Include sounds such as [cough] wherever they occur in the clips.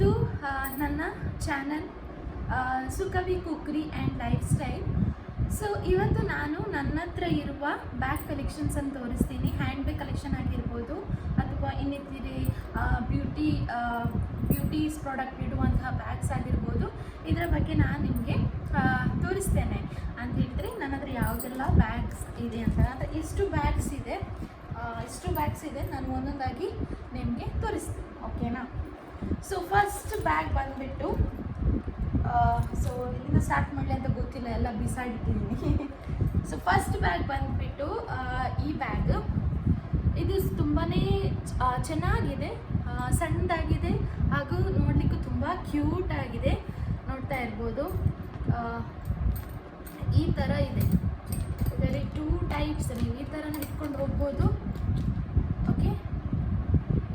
ಇದು ನನ್ನ channel Sukavi cookery and lifestyle so, ಇವತ್ತು ನಾನು ನನ್ನ ಹತ್ರ ಇರುವ ಬ್ಯಾಗ್ ಕಲೆಕ್ಷನ್ಸನ್ನು ತೋರಿಸ್ತೀನಿ. ಹ್ಯಾಂಡ್ ಬ್ಯಾಗ್ ಕಲೆಕ್ಷನ್ ಆಗಿರ್ಬೋದು, ಅಥವಾ ಇನ್ನಿತಿರಿ ಬ್ಯೂಟಿ ಬ್ಯೂಟೀಸ್ ಪ್ರಾಡಕ್ಟ್ ಇಡುವಂತಹ ಬ್ಯಾಗ್ಸ್ ಆಗಿರ್ಬೋದು. ಇದರ ಬಗ್ಗೆ ನಾನು ನಿಮಗೆ ತೋರಿಸ್ತೇನೆ. ಅಂತ ಹೇಳಿದ್ರೆ, ನನ್ನ ಹತ್ರ ಯಾವುದೆಲ್ಲ ಬ್ಯಾಗ್ಸ್ ಇದೆ ಅಂತ. ಅಂದರೆ ಎಷ್ಟು ಬ್ಯಾಗ್ಸ್ ಇದೆ. ಎಷ್ಟು ಬ್ಯಾಗ್ಸ್ ಇದೆ. ನಾನು ಒಂದೊಂದಾಗಿ ನಿಮಗೆ ತೋರಿಸ್ತೀನಿ. ಓಕೆನಾ? ಸೊ ಫಸ್ಟ್ ಬ್ಯಾಗ್ ಬಂದುಬಿಟ್ಟು ಸೊ ಇಲ್ಲಿಂದ ಸ್ಟಾರ್ಟ್ ಮಾಡಲಿ ಅಂತ ಗೊತ್ತಿಲ್ಲ, ಎಲ್ಲ ಬಿಸಾಡಿಟ್ಟಿದ್ದೀನಿ ಸೊ [laughs] ಫಸ್ಟ್ ಬ್ಯಾಗ್ ಬಂದುಬಿಟ್ಟು ಈ ಬ್ಯಾಗ್ ಇದು ತುಂಬಾ ಚೆನ್ನಾಗಿದೆ ಸಣ್ಣದಾಗಿದೆ, ಹಾಗೂ ನೋಡಲಿಕ್ಕೂ ತುಂಬ ಕ್ಯೂಟ್ ಆಗಿದೆ. ನೋಡ್ತಾ ಇರ್ಬೋದು. ಈ ಥರ ಇದೆ. ಇದರಲ್ಲಿ ಟೂ ಟೈಪ್ಸ್ ನೀವು ಈ ಥರನ ಇಟ್ಕೊಂಡು ಹೋಗ್ಬೋದು. ಓಕೆ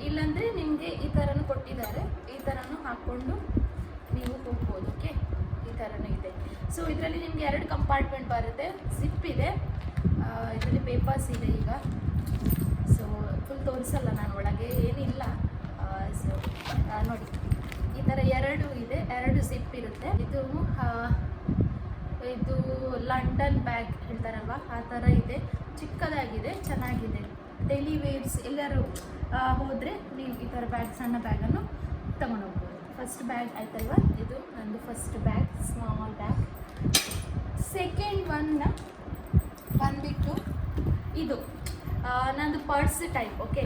ಇಲ್ಲಾಂದರೆ ನಿಮಗೆ ಈ ಥರನೂ ಕೊಟ್ಟಿದ್ದಾರೆ. ಈ ಥರನೂ ಹಾಕ್ಕೊಂಡು ನೀವು ಹೋಗ್ಬೋದು ಓಕೆ ಈ ಥರನೂ ಇದೆ. ಸೊ ಇದರಲ್ಲಿ ನಿಮಗೆ ಎರಡು ಕಂಪಾರ್ಟ್ಮೆಂಟ್ ಬರುತ್ತೆ. ಸಿಪ್ ಇದೆ. ಇದರಲ್ಲಿ ಪೇಪರ್ಸ್ ಇದೆ ಈಗ. ಸೊ ಫುಲ್ ತೋರಿಸಲ್ಲ ನಾನು ಒಳಗೆ, ಏನಿಲ್ಲ. ಸೊ ನೋಡಿ. ಈ ಥರ ಎರಡು ಇದೆ. ಎರಡು ಸಿಪ್ ಇರುತ್ತೆ. ಇದು ಇದು ಲಂಡನ್ ಬ್ಯಾಗ್ ಹೇಳ್ತಾರಲ್ವ? ಆ ಥರ ಇದೆ. ಚಿಕ್ಕದಾಗಿದೆ, ಚೆನ್ನಾಗಿದೆ. ಡೈಲಿ ವೇರ್ಸ್ ಎಲ್ಲರೂ ಹೋದರೆ ನೀವು ಈ ಥರ ಬ್ಯಾಗ್ ಸಣ್ಣ ಬ್ಯಾಗನ್ನು ತಗೊಂಡೋಗ್ಬೋದು. ಫಸ್ಟ್ ಬ್ಯಾಗ್ ಆಯ್ತಲ್ವ? ಇದು ನಂದು first bag small bag second one ಬಂದ್ಬಿಟ್ಟು ಇದು. ನಂದು ಪರ್ಸ್ ಟೈಪ್ ಓಕೆ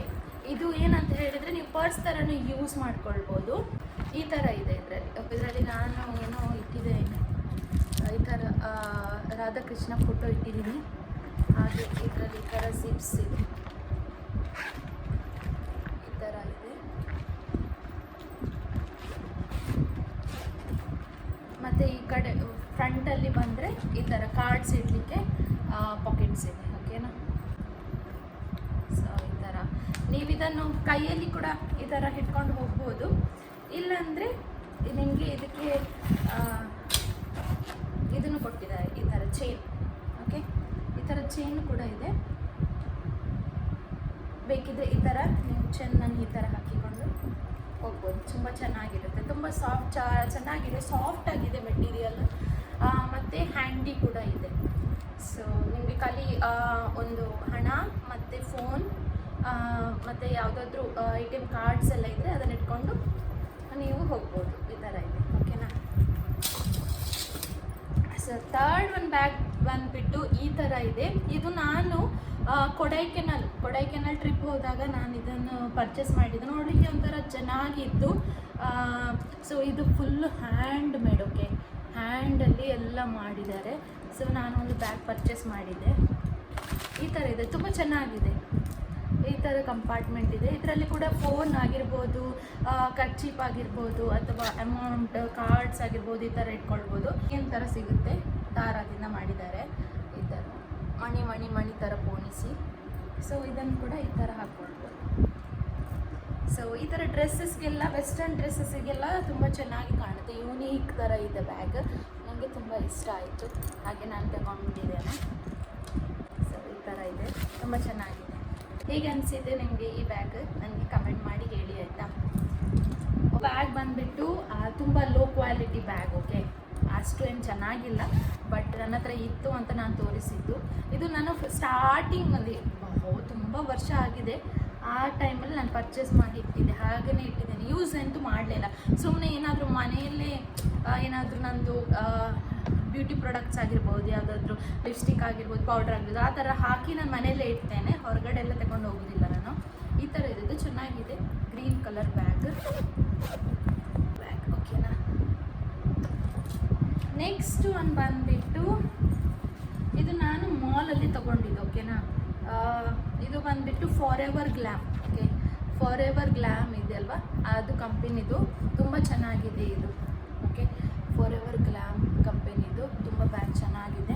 ಇದು ಏನಂತ ಹೇಳಿದರೆ ನೀವು ಪರ್ಸ್ ಥರನೂ ಯೂಸ್ ಮಾಡ್ಕೊಳ್ಬೋದು. ಈ ಥರ ಇದೆ ಇದರಲ್ಲಿ. ಇದರಲ್ಲಿ ನಾನು ಏನೋ ಇಟ್ಟಿದ್ದೇನೆ ಈ ಥರ ರಾಧಾಕೃಷ್ಣ ಫೋಟೋ ಇಟ್ಟಿದ್ದೀನಿ. ಹಾಗೆ ಇದರಲ್ಲಿ ಈ ಥರ ಸಿಪ್ಸ್ ಇದೆ ಈ ಥರ ಇದೆ ಮತ್ತು ಈ ಕಡೆ ಫ್ರಂಟಲ್ಲಿ ಬಂದರೆ ಈ ಥರ ಕಾರ್ಡ್ಸ್ ಇಡಲಿಕ್ಕೆ ಪಾಕೆಟ್ಸ್ ಇದೆ ಓಕೆನಾ ಸೊ ಈ ಥರ ನೀವು ಇದನ್ನು ಕೈಯಲ್ಲಿ ಕೂಡ ಈ ಥರ ಹಿಡ್ಕೊಂಡು ಹೋಗ್ಬೋದು. ಇಲ್ಲಾಂದರೆ ನಿಮಗೆ ಇದಕ್ಕೆ ಇದನ್ನು ಕೊಟ್ಟಿದ್ದಾರೆ, ಈ ಥರ ಚೈನ್ ಓಕೆ ಈ ಥರ ಚೈನ್ ಕೂಡ ಇದೆ. ಬೇಕಿದ್ರೆ ಈ ಥರ ನೀವು ಚೆನ್ನನ್ನು ಈ ಥರ ಹಾಕಿಕೊಂಡು ಹೋಗ್ಬೋದು ತುಂಬ ಚೆನ್ನಾಗಿರುತ್ತೆ. ತುಂಬ ಸಾಫ್ಟ್ ಚೆನ್ನಾಗಿದೆ ಸಾಫ್ಟ್ ಆಗಿದೆ ಮೆಟೀರಿಯಲ್ ಮತ್ತು ಹ್ಯಾಂಡಿ ಕೂಡ ಇದೆ. ಸೊ ನಿಮಗೆ ಖಾಲಿ ಒಂದು ಹಣ ಮತ್ತು ಫೋನ್ ಮತ್ತು ಯಾವುದಾದ್ರೂ ಎ ಟಿ ಎಂ ಕಾರ್ಡ್ಸ್ ಎಲ್ಲ ಇದ್ದರೆ ಅದನ್ನ ಇಟ್ಕೊಂಡು ನೀವು ಹೋಗ್ಬೋದು. ಈ ಥರ ಇದೆ. ಓಕೆನಾ ಸೊ ಥರ್ಡ್ ಒಂದು ಬ್ಯಾಗ್ ಬಂದುಬಿಟ್ಟು ಈ ಥರ ಇದೆ. ಇದು ನಾನು ಕೊಡೈಕೆನಲ್ ಕೊಡೈಕೆನಲ್ ಟ್ರಿಪ್ ಹೋದಾಗ ನಾನು ಇದನ್ನು ಪರ್ಚೇಸ್ ಮಾಡಿದ್ದು. ನೋಡಲಿಕ್ಕೆ ಒಂಥರ ಚೆನ್ನಾಗಿತ್ತು. ಸೊ ಇದು ಫುಲ್ ಹ್ಯಾಂಡ್ ಮೇಡ್ ಓಕೆ ಹ್ಯಾಂಡಲ್ಲಿ ಎಲ್ಲ ಮಾಡಿದ್ದಾರೆ. ಸೊ ನಾನು ಒಂದು ಬ್ಯಾಗ್ ಪರ್ಚೇಸ್ ಮಾಡಿದ್ದೆ. ಈ ಥರ ಇದೆ. ತುಂಬ ಚೆನ್ನಾಗಿದೆ. ಈ ಥರ ಕಂಪಾರ್ಟ್ಮೆಂಟ್ ಇದೆ. ಇದರಲ್ಲಿ ಕೂಡ ಫೋನ್ ಆಗಿರ್ಬೋದು ಕರ್ಚೀಪ್ ಆಗಿರ್ಬೋದು, ಅಥವಾ ಅಮೌಂಟ್ ಕಾರ್ಡ್ಸ್ ಆಗಿರ್ಬೋದು, ಈ ಥರ ಇಟ್ಕೊಳ್ಬೋದು. ಏನು ಥರ ಸಿಗುತ್ತೆ? ದಾರದಿಂದ ಮಾಡಿದ್ದಾರೆ. ಈ ಥರ ಮಣಿ ಮಣಿ ಮಣಿ ಥರ ಪೋಣಿಸಿ. ಸೊ ಇದನ್ನು ಕೂಡ ಈ ಥರ ಹಾಕ್ಕೊಳ್ಬೋದು ಸೊ ಈ ಥರ ಡ್ರೆಸ್ಸಸ್ಗೆಲ್ಲ ವೆಸ್ಟರ್ನ್ ಡ್ರೆಸ್ಸಸ್ಗೆಲ್ಲ ತುಂಬ ಚೆನ್ನಾಗಿ ಕಾಣುತ್ತೆ. ಯೂನೀಕ್ ಥರ ಇದೆ ಬ್ಯಾಗ್ ನನಗೆ ತುಂಬ ಇಷ್ಟ ಆಯಿತು. ಹಾಗೆ ನಾನು ತಗೊಂಡಿದ್ದೇನೆ. ಸೊ ಈ ಥರ ಇದೆ. ತುಂಬ ಚೆನ್ನಾಗಿದೆ. ಹೇಗೆ ಅನಿಸಿದೆ ನಿಮಗೆ ಈ ಬ್ಯಾಗ್ ನನಗೆ ಕಮೆಂಟ್ ಮಾಡಿ ಹೇಳಿ ಆಯಿತಾ? ಬ್ಯಾಗ್ ಬಂದುಬಿಟ್ಟು ತುಂಬ ಲೋ ಕ್ವಾಲಿಟಿ ಬ್ಯಾಗ್ ಓಕೆ ಅಷ್ಟು ಏನು ಚೆನ್ನಾಗಿಲ್ಲ, ಬಟ್ ನನ್ನ ಹತ್ರ ಇತ್ತು ಅಂತ ನಾನು ತೋರಿಸಿದ್ದು. ಇದು ನಾನು ಸ್ಟಾರ್ಟಿಂಗಲ್ಲಿ ತುಂಬ ವರ್ಷ ಆಗಿದೆ. ಆ ಟೈಮಲ್ಲಿ ನಾನು ಪರ್ಚೇಸ್ ಮಾಡಿ ಇಟ್ಟಿದ್ದೆ ಹಾಗೆಯೇ ಇಟ್ಟಿದ್ದೇನೆ. ಯೂಸ್ ಅಂತೂ ಮಾಡಲಿಲ್ಲ. ಸುಮ್ಮನೆ ಏನಾದರೂ ಮನೆಯಲ್ಲೇ ಏನಾದರೂ ನಂದು ಬ್ಯೂಟಿ ಪ್ರಾಡಕ್ಟ್ಸ್ ಆಗಿರ್ಬೋದು, ಯಾವುದಾದ್ರೂ ಲಿಪ್ಸ್ಟಿಕ್ ಆಗಿರ್ಬೋದು ಪೌಡರ್ ಆಗಿರ್ಬೋದು, ಆ ಥರ ಹಾಕಿ ನಾನು ಮನೆಯಲ್ಲೇ ಇಡ್ತೇನೆ. ಹೊರಗಡೆ ಎಲ್ಲ ತಗೊಂಡು ಹೋಗೋದಿಲ್ಲ ನಾನು. ಈ ಥರ ಇದೆ ಚೆನ್ನಾಗಿದೆ. ಗ್ರೀನ್ ಕಲರ್ ಬ್ಯಾಗ್ ಓಕೆನಾ ನೆಕ್ಸ್ಟ್ ಒಂದು ಬಂದುಬಿಟ್ಟು ಇದು ನಾನು ಮಾಲಲ್ಲಿ ತೊಗೊಂಡಿದ್ದು ಓಕೆನಾ ಇದು ಬಂದುಬಿಟ್ಟು forever glam okay forever glam ಇದೆ ಅಲ್ವಾ? ಅದು ಕಂಪೆನಿದು ತುಂಬ ಚೆನ್ನಾಗಿದೆ ಇದು ಓಕೆ ಫಾರ್ ಎವರ್ ಗ್ಲ್ಯಾಮ್ ಕಂಪೆನಿದು ತುಂಬ ಬ್ಯಾಗ್ ಚೆನ್ನಾಗಿದೆ.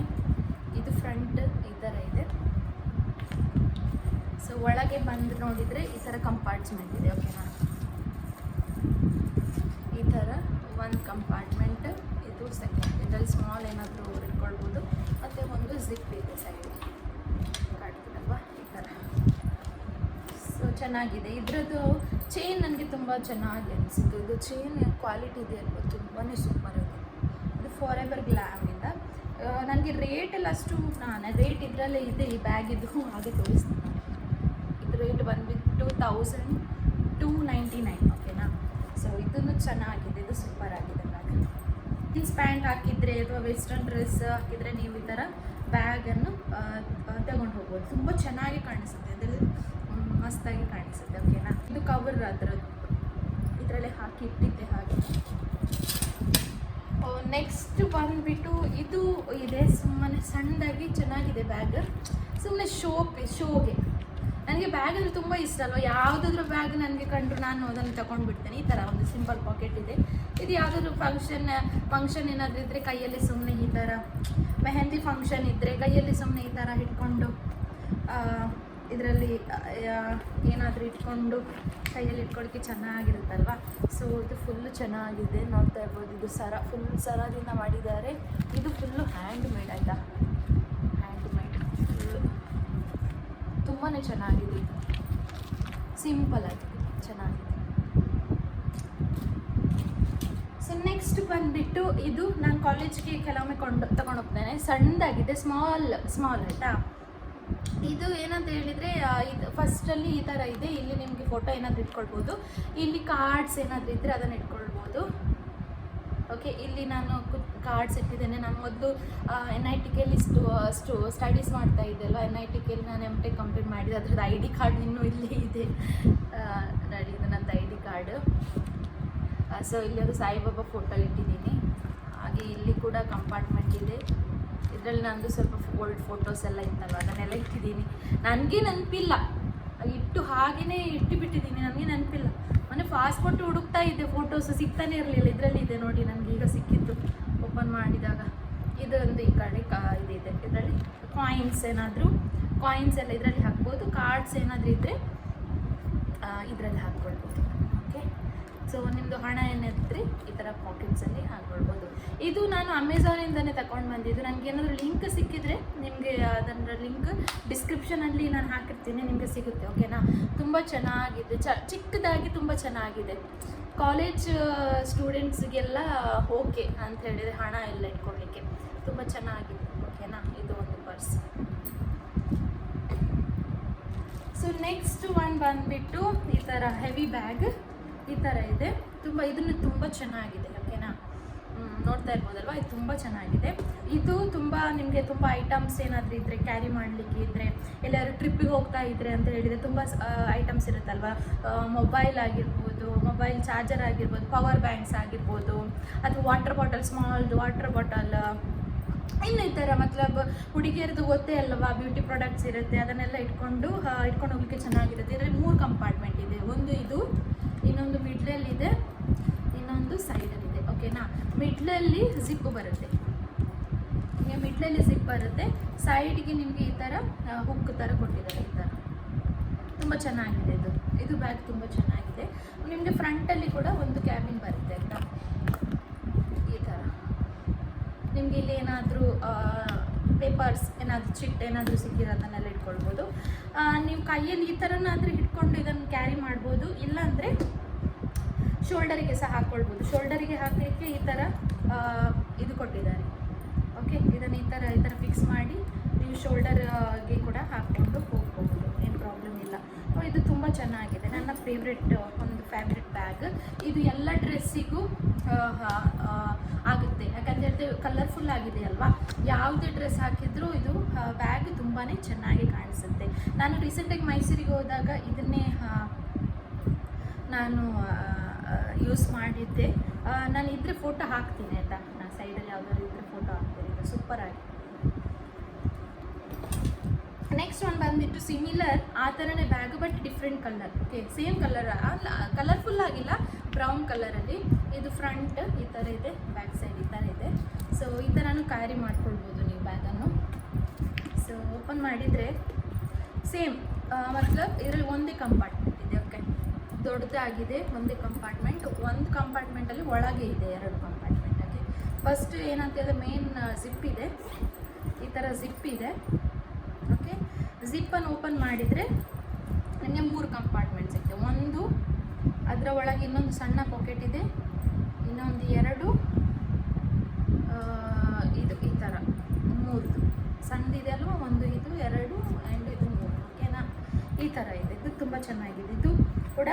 ಇದು ಫ್ರಂಟ್ ಈ ಥರ ಇದೆ. ಸೊ ಒಳಗೆ ಬಂದು ನೋಡಿದರೆ ಈ ಥರ ಕಂಪಾರ್ಟ್ಮೆಂಟ್ ಇದೆ ಓಕೆನಾ ಈ ಥರ ಒಂದು ಕಂಪಾರ್ಟ್ಮೆಂಟ್ ಇದು ಸೆಕೆಂಡ್ ಇದರಲ್ಲಿ ಸ್ಮಾಲ್ ಏನಾದರೂ ಇಟ್ಕೊಳ್ಬೋದು. ಮತ್ತು ಒಂದು ಜಿಪ್ ಇದೆ ಸೈಡ್ ಕಾಣ್ತಿದಲ್ವಾ? ಈ ಥರ ಸೊ ಚೆನ್ನಾಗಿದೆ. ಇದರದ್ದು ಚೈನ್ ನನಗೆ ತುಂಬ ಚೆನ್ನಾಗಿ ಅನಿಸಿದ್ದು ಇದು ಚೈನ್ ಕ್ವಾಲಿಟಿ ಇದೆ ಅಲ್ವಾ? ತುಂಬಾ ಸೂಪರ್ ಇದೆ. ಇದು ಫಾರ್ ಎವರ್ ಗ್ಲಾಮಿಂದ ನನಗೆ ರೇಟ್ ಎಲ್ಲ ಅಷ್ಟು ನಾನು ರೇಟ್ ಇದರಲ್ಲೇ ಇದೆ. ಈ ಬ್ಯಾಗ್ ಇದು. ಹಾಗೆ ತೋರಿಸ್ತೀನಿ. ಇದು ರೇಟ್ ಬಂದುಬಿಟ್ಟು ತೌಸಂಡ್ ಟೂ ನೈಂಟಿ ನೈನ್ ಓಕೆನಾ ಸೊ ಇದನ್ನು ಚೆನ್ನಾಗಿದೆ. ಇದು ಸೂಪರ್ ಆಗಿದೆ. ಜೀನ್ಸ್ ಪ್ಯಾಂಟ್ ಹಾಕಿದರೆ ಅಥವಾ ವೆಸ್ಟರ್ನ್ ಡ್ರೆಸ್ ಹಾಕಿದರೆ ನೀವು ಈ ಥರ ಬ್ಯಾಗನ್ನು ತಗೊಂಡು ಹೋಗ್ಬೋದು. ತುಂಬ ಚೆನ್ನಾಗಿ ಕಾಣಿಸುತ್ತೆ. ಅದರಲ್ಲಿ ಮಸ್ತಾಗಿ ಕಾಣಿಸುತ್ತೆ ಓಕೆನಾ ಇದು ಕವರ್ ಅದರದ್ದು. ಇದರಲ್ಲೇ ಹಾಕಿ ಇಟ್ಟಿದ್ದೆ ಹಾಗೆ. ನೆಕ್ಸ್ಟ್ ಬಂದುಬಿಟ್ಟು ಇದು ಇದೆ. ಸುಮ್ಮನೆ ಸಣ್ಣದಾಗಿ ಚೆನ್ನಾಗಿದೆ ಬ್ಯಾಗ್. ಸುಮ್ಮನೆ ಶೋ ಶೋಗೆ. ನನಗೆ ಬ್ಯಾಗ್ ಅಂದರೆ ತುಂಬ ಇಷ್ಟ ಅಲ್ವಾ? ಯಾವುದಾದ್ರೂ ಬ್ಯಾಗ್ ನನಗೆ ಕಂಡ್ರು ನಾನು ಅದನ್ನು ತಗೊಂಡ್ಬಿಡ್ತೇನೆ. ಈ ಥರ ಒಂದು ಸಿಂಪಲ್ ಪಾಕೆಟ್ ಇದೆ. ಇದು ಯಾವುದಾದ್ರೂ ಫಂಕ್ಷನ್ ಫಂಕ್ಷನ್ ಏನಾದರೂ ಇದ್ದರೆ ಕೈಯಲ್ಲಿ ಸುಮ್ಮನೆ ಈ ಥರ ಮೆಹಂದಿ ಫಂಕ್ಷನ್ ಇದ್ದರೆ ಕೈಯಲ್ಲಿ ಸುಮ್ಮನೆ ಈ ಥರ ಇಟ್ಕೊಂಡು ಇದರಲ್ಲಿ ಏನಾದರೂ ಇಟ್ಕೊಂಡು ಕೈಯಲ್ಲಿ ಇಟ್ಕೊಳ್ಳೋಕ್ಕೆ ಚೆನ್ನಾಗಿರುತ್ತಲ್ವ? ಸೊ ಇದು ಫುಲ್ಲು ಚೆನ್ನಾಗಿದೆ. ನೋಡ್ತಾ ಇರ್ಬೋದು. ಇದು ಸರ ಫುಲ್ ಸರದಿಂದ ಮಾಡಿದ್ದಾರೆ. ಇದು ಫುಲ್ಲು ಹ್ಯಾಂಡ್ ಮೇಡ್ ಆಯಿತಾ ಹ್ಯಾಂಡ್ ಮೇಡ್ ಫುಲ್ಲು ತುಂಬಾ ಚೆನ್ನಾಗಿದೆ. ಸಿಂಪಲ್ ಆಗಿದೆ ಚೆನ್ನಾಗಿದೆ. ಸೊ ನೆಕ್ಸ್ಟ್ ಬಂದುಬಿಟ್ಟು ಇದು ನಾನು ಕಾಲೇಜ್ಗೆ ಕೆಲವೊಮ್ಮೆ ಕೊಂಡು ತಗೊಂಡು ಹೋಗ್ತೇನೆ ಸಣ್ಣದಾಗಿದೆ ಸ್ಮಾಲ್ ಸ್ಮಾಲ್ ಆಯಿತಾ? ಇದು ಏನಂತ ಹೇಳಿದರೆ ಇದು ಫಸ್ಟಲ್ಲಿ ಈ ಥರ ಇದೆ. ಇಲ್ಲಿ ನಿಮಗೆ ಫೋಟೋ ಏನಾದರೂ ಇಟ್ಕೊಳ್ಬೋದು. ಇಲ್ಲಿ ಕಾರ್ಡ್ಸ್ ಏನಾದರೂ ಇದ್ದರೆ ಅದನ್ನು ಇಟ್ಕೊಳ್ಬೋದು. ಓಕೆ ಇಲ್ಲಿ ನಾನು ಕಾರ್ಡ್ಸ್ ಇಟ್ಟಿದ್ದೇನೆ. ನಾನು ಮೊದಲು ಎನ್ ಐ ಟಿಕೆಯಲ್ಲಿ ಸ್ಟು ಸ್ಟು ಸ್ಟಡೀಸ್ ಮಾಡ್ತಾ ಇದ್ದೆ ಅಲ್ವಾ? ಎನ್ ಐ ಟಿಕೆಯಲ್ಲಿ ನಾನು ಎಂ ಟೆಕ್ ಕಂಪ್ಲೀಟ್ ಮಾಡಿದೆ ಅದ್ರದ್ದು ಐ ಡಿ ಕಾರ್ಡ್ ಇನ್ನೂ ಇಲ್ಲೇ ಇದೆ. ನೋಡಿ ಇದು ನನ್ನದು ಐ ಡಿ ಕಾರ್ಡ್ ಸೊ ಇಲ್ಲಿ ಅದು ಸಾಯಿಬಾಬಾ ಫೋಟೋ ಇಟ್ಟಿದ್ದೀನಿ. ಹಾಗೆ ಇಲ್ಲಿ ಕೂಡ ಕಂಪಾರ್ಟ್ಮೆಂಟ್ ಇದೆ. ಇದರಲ್ಲಿ ನಂದು ಸ್ವಲ್ಪ ಓಲ್ಡ್ ಫೋಟೋಸ್ ಎಲ್ಲ ಇತ್ತಲ್ವ? ಅದನ್ನೆಲ್ಲ ಇಟ್ಟಿದ್ದೀನಿ. ನನಗೆ ನೆನಪಿಲ್ಲ. ಇಟ್ಟು ಹಾಗೆಯೇ ಇಟ್ಟು ಬಿಟ್ಟಿದ್ದೀನಿ. ನನಗೆ ನೆನಪಿಲ್ಲ. ಮೊನ್ನೆ ಪಾಸ್ಪೋರ್ಟ್ ಹುಡುಕ್ತಾ ಇದ್ದೆ ಫೋಟೋಸ್ ಸಿಗ್ತಾನೆ ಇರಲಿಲ್ಲ. ಇದರಲ್ಲಿ ಇದೆ ನೋಡಿ, ನನಗೆ ಈಗ ಸಿಕ್ಕಿದ್ದು. ಓಪನ್ ಮಾಡಿದಾಗ ಇದೊಂದು ಈ ಕಡೆ ಕಾ, ಇದಿದೆ. ಇದರಲ್ಲಿ ಕಾಯಿನ್ಸ್ ಏನಾದರೂ ಕಾಯಿನ್ಸ್ ಎಲ್ಲ ಇದರಲ್ಲಿ ಹಾಕ್ಬೋದು. ಕಾರ್ಡ್ಸ್ ಏನಾದರೂ ಇದ್ದರೆ ಇದರಲ್ಲಿ ಹಾಕ್ಕೊಳ್ಬೋದು. ಸೊ ನಿಮ್ಮದು ಹಣ ಏನಿದ್ರೆ ಈ ಥರ ಪಾಕೆಟ್ಸಲ್ಲಿ ಹಾಕ್ಕೊಳ್ಬೋದು ಇದು ನಾನು ಅಮೆಝಾನಿಂದನೇ ತಗೊಂಡು ಬಂದಿದ್ದು. ನನಗೆ ಏನಾದರೂ ಲಿಂಕ್ ಸಿಕ್ಕಿದ್ರೆ ನಿಮಗೆ ಅದರ ಲಿಂಕ್ ಡಿಸ್ಕ್ರಿಪ್ಷನಲ್ಲಿ ನಾನು ಹಾಕಿರ್ತೀನಿ. ನಿಮಗೆ ಸಿಗುತ್ತೆ ಓಕೆನಾ ತುಂಬ ಚೆನ್ನಾಗಿದೆ. ಚ, ಚಿಕ್ಕದಾಗಿ ತುಂಬ ಚೆನ್ನಾಗಿದೆ. ಕಾಲೇಜ್ ಸ್ಟೂಡೆಂಟ್ಸ್ಗೆಲ್ಲ ಓಕೆ ಅಂತ ಹೇಳಿದರೆ ಹಣ ಎಲ್ಲ ಇಟ್ಕೊಳ್ಳಿಕ್ಕೆ ತುಂಬ ಚೆನ್ನಾಗಿದೆ ಓಕೆನಾ ಇದು ಒಂದು ಪರ್ಸ್ ಸೊ ನೆಕ್ಸ್ಟ್ ಒನ್ ಬಂದುಬಿಟ್ಟು ಈ ಥರ ಹೆವಿ ಬ್ಯಾಗ್ ಈ ಥರ ಇದೆ. ತುಂಬ, ಇದನ್ನು ತುಂಬ ಚೆನ್ನಾಗಿದೆ ಓಕೆನಾ ನೋಡ್ತಾ ಇರ್ಬೋದಲ್ವಾ? ಇದು ತುಂಬ ಚೆನ್ನಾಗಿದೆ. ಇದು ತುಂಬ ನಿಮಗೆ ತುಂಬ ಐಟಮ್ಸ್ ಏನಾದರೂ ಇದ್ದರೆ ಕ್ಯಾರಿ ಮಾಡಲಿಕ್ಕೆ ಇದ್ದರೆ ಎಲ್ಲರೂ ಟ್ರಿಪ್ಪಿಗೆ ಹೋಗ್ತಾ ಇದ್ದರೆ ಅಂತ ಹೇಳಿದರೆ ತುಂಬ ಐಟಮ್ಸ್ ಇರುತ್ತಲ್ವ? ಮೊಬೈಲ್ ಆಗಿರ್ಬೋದು ಮೊಬೈಲ್ ಚಾರ್ಜರ್ ಆಗಿರ್ಬೋದು ಪವರ್ ಬ್ಯಾಂಕ್ಸ್ ಆಗಿರ್ಬೋದು ಅಥವಾ water bottle small water bottle ಇನ್ನು ಈ ಥರ ಮತ್ಲಬ್ ಹುಡುಗಿಯರದು ಗೊತ್ತೇ ಅಲ್ವಾ? ಬ್ಯೂಟಿ ಪ್ರಾಡಕ್ಟ್ಸ್ ಇರುತ್ತೆ, ಅದನ್ನೆಲ್ಲ ಇಟ್ಕೊಂಡು ಇಟ್ಕೊಂಡು ಹೋಗ್ಲಿಕ್ಕೆ ಚೆನ್ನಾಗಿರುತ್ತೆ. ಇದರಲ್ಲಿ ಮೂರು ಕಂಪಾರ್ಟ್ಮೆಂಟ್ ಇದೆ. ಒಂದು ಇದು ಇನ್ನೊಂದು ಮಿಡ್ಲಲ್ಲಿ ಇದೆ ಇನ್ನೊಂದು ಸೈಡಲ್ಲಿ ಇದೆ ಓಕೆನಾ ಮಿಡ್ಲಲ್ಲಿ ಜಿಪ್ ಬರುತ್ತೆ. ನಿಮಗೆ ಮಿಡ್ಲಲ್ಲಿ ಜಿಪ್ ಬರುತ್ತೆ. ಸೈಡ್ಗೆ ನಿಮಗೆ ಈ ಥರ ಹುಕ್ ಥರ ಕೊಟ್ಟಿದ್ದಾರೆ ಈ ಥರ ತುಂಬ ಚೆನ್ನಾಗಿದೆ ಇದು. ಇದು ಬ್ಯಾಗ್ ತುಂಬ ಚೆನ್ನಾಗಿದೆ. ನಿಮಗೆ ಫ್ರಂಟಲ್ಲಿ ಕೂಡ ಒಂದು ಕ್ಯಾಬಿನ್ ಬರುತ್ತೆ, ಆಯಿತಾ? ಈ ಥರ ನಿಮಗೆ ಇಲ್ಲಿ ಏನಾದರೂ ಪೇಪರ್ಸ್ ಏನಾದರೂ ಚಿಟ್ ಏನಾದರೂ ಸಿಕ್ಕಿರೋದನ್ನೆಲ್ಲ ಇಟ್ಕೊಳ್ಬೋದು. ನೀವು ಕೈಯಲ್ಲಿ ಈ ಥರನಾದರೂ ಇಟ್ಕೊಂಡು ಇದನ್ನು ಕ್ಯಾರಿ ಮಾಡ್ಬೋದು. ಇಲ್ಲಾಂದರೆ ಶೋಲ್ಡರಿಗೆ ಸಹ ಹಾಕ್ಕೊಳ್ಬೋದು ಶೋಲ್ಡರಿಗೆ ಹಾಕಲಿಕ್ಕೆ ಈ ಥರ ಇದು ಕೊಟ್ಟಿದ್ದಾರೆ. ಓಕೆ ಇದನ್ನು ಈ ಥರ ಈ ಥರ ಫಿಕ್ಸ್ ಮಾಡಿ ನೀವು ಶೋಲ್ಡರ್ಗೆ ಕೂಡ ಹಾಕ್ಕೊಂಡು ಹೋಗ್ಬೋದು. ಏನು ಪ್ರಾಬ್ಲಮ್ ಇಲ್ಲ. ಸೊ ಇದು ತುಂಬ ಚೆನ್ನಾಗಿದೆ. ನನ್ನ ಫೇವ್ರೆಟ್ ಒಂದು ಫೇವ್ರೆಟ್ ಬ್ಯಾಗ್ ಇದು ಎಲ್ಲ ಡ್ರೆಸ್ಸಿಗೂ ಆಗುತ್ತೆ. ಯಾಕಂದರೆ ಕಲರ್ಫುಲ್ ಆಗಿದೆ ಅಲ್ವಾ? ಯಾವುದೇ ಡ್ರೆಸ್ ಹಾಕಿದ್ರೂ ಇದು ಬ್ಯಾಗ್ ತುಂಬಾ ಚೆನ್ನಾಗಿ ಕಾಣಿಸುತ್ತೆ. ನಾನು ರೀಸೆಂಟಾಗಿ ಮೈಸೂರಿಗೆ ಹೋದಾಗ ಇದನ್ನೇ ನಾನು ಯೂಸ್ ಮಾಡಿದ್ದೆ. ನಾನು ಇದ್ರೆ ಫೋಟೋ ಹಾಕ್ತೀನಿ ಆಯಿತಾ? ನಾನು ಸೈಡಲ್ಲಿ ಯಾವುದಾದ್ರು ಇದ್ರೆ ಫೋಟೋ ಹಾಕ್ತೀನಿ. ಸೂಪರ್ ಆಗಿದೆ. ನೆಕ್ಸ್ಟ್ ಒಂದು ಬಂದ್ಬಿಟ್ಟು ಸಿಮಿಲರ್ ಆ ಥರನೇ bag but different colour okay same colour colourful ಆಗಿಲ್ಲ ಬ್ರೌನ್ ಕಲರಲ್ಲಿ ಇದು ಫ್ರಂಟ್ ಈ ಥರ ಇದೆ. ಬ್ಯಾಕ್ ಸೈಡ್ ಈ ಥರ ಇದೆ. ಸೊ ಈ ಥರನೂ ಕ್ಯಾರಿ ಮಾಡ್ಕೊಳ್ಬೋದು ನೀವು ಬ್ಯಾಗನ್ನು ಸೊ ಓಪನ್ ಮಾಡಿದರೆ ಸೇಮ್ ಮತ್ಲಬ್ ಇದರಲ್ಲಿ ಒಂದೇ ಓಕೆ ದೊಡ್ಡದಾಗಿದೆ ಒಂದೇ ಕಂಪಾರ್ಟ್ಮೆಂಟ್ ಒಂದು ಕಂಪಾರ್ಟ್ಮೆಂಟಲ್ಲಿ ಒಳಗೆ ಇದೆ ಎರಡು ಕಂಪಾರ್ಟ್ಮೆಂಟ್ ಓಕೆ ಫಸ್ಟ್ ಏನಂತ ಹೇಳಿದ್ರೆ ಮೇನ್ ಜಿಪ್ ಇದೆ. ಈ ಥರ ಜಿಪ್ ಇದೆ. ಓಕೆ ಜಿಪ್ಪನ್ನು ಓಪನ್ ಮಾಡಿದರೆ ನನಗೆ ಮೂರು ಕಂಪಾರ್ಟ್ಮೆಂಟ್ ಸಿಗ್ತವೆ ಒಂದು ಅದರ ಒಳಗೆ ಇನ್ನೊಂದು ಸಣ್ಣ ಪಾಕೆಟ್ ಇದೆ. ಇನ್ನೊಂದು ಎರಡು ಇದು ಈ ಥರ ಮೂರು ಸಣ್ಣದಿದೆ ಅಲ್ವಾ? ಒಂದು ಇದು, ಎರಡು ಆ್ಯಂಡ್ ಇದು ಮೂರು. ಓಕೆನಾ ಈ ಥರ ಇದೆ. ಇದು ತುಂಬ ಚೆನ್ನಾಗಿದೆ. ಕೂಡ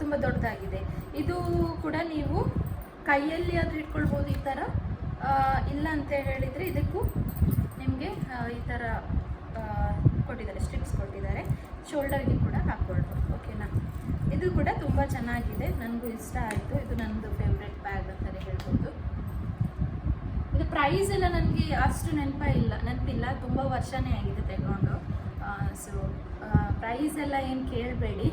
ತುಂಬ ದೊಡ್ಡದಾಗಿದೆ. ಇದು ಕೂಡ ನೀವು ಕೈಯಲ್ಲಿ ಆದರೂ ಇಟ್ಕೊಳ್ಬೋದು ಈ ಥರ ಇಲ್ಲ ಅಂತ ಹೇಳಿದರೆ ಇದಕ್ಕೂ ನಿಮಗೆ ಈ ಥರ ಕೊಟ್ಟಿದ್ದಾರೆ ಸ್ಟ್ರಿಪ್ಸ್ ಕೊಟ್ಟಿದ್ದಾರೆ. ಶೋಲ್ಡರ್ಗೆ ಕೂಡ ಹಾಕ್ಕೊಳ್ಬೋದು. ಓಕೆನಾ ಇದು ಕೂಡ ತುಂಬ ಚೆನ್ನಾಗಿದೆ. ನನಗೂ ಇಷ್ಟ ಆಯಿತು. ಇದು ನನ್ನದು ಫೇವ್ರೆಟ್ ಬ್ಯಾಗ್ ಅಂತಲೇ ಹೇಳ್ಬೋದು. ಇದು ಪ್ರೈಸ್ ಎಲ್ಲ ನನಗೆ ಅಷ್ಟು ನೆನಪ ಇಲ್ಲ ನೆನಪಿಲ್ಲ. ತುಂಬ ವರ್ಷನೇ ಆಗಿದೆ ತಗೊಂಡು ಸೊ ಪ್ರೈಸ್ ಎಲ್ಲ ಏನು ಕೇಳಬೇಡಿ.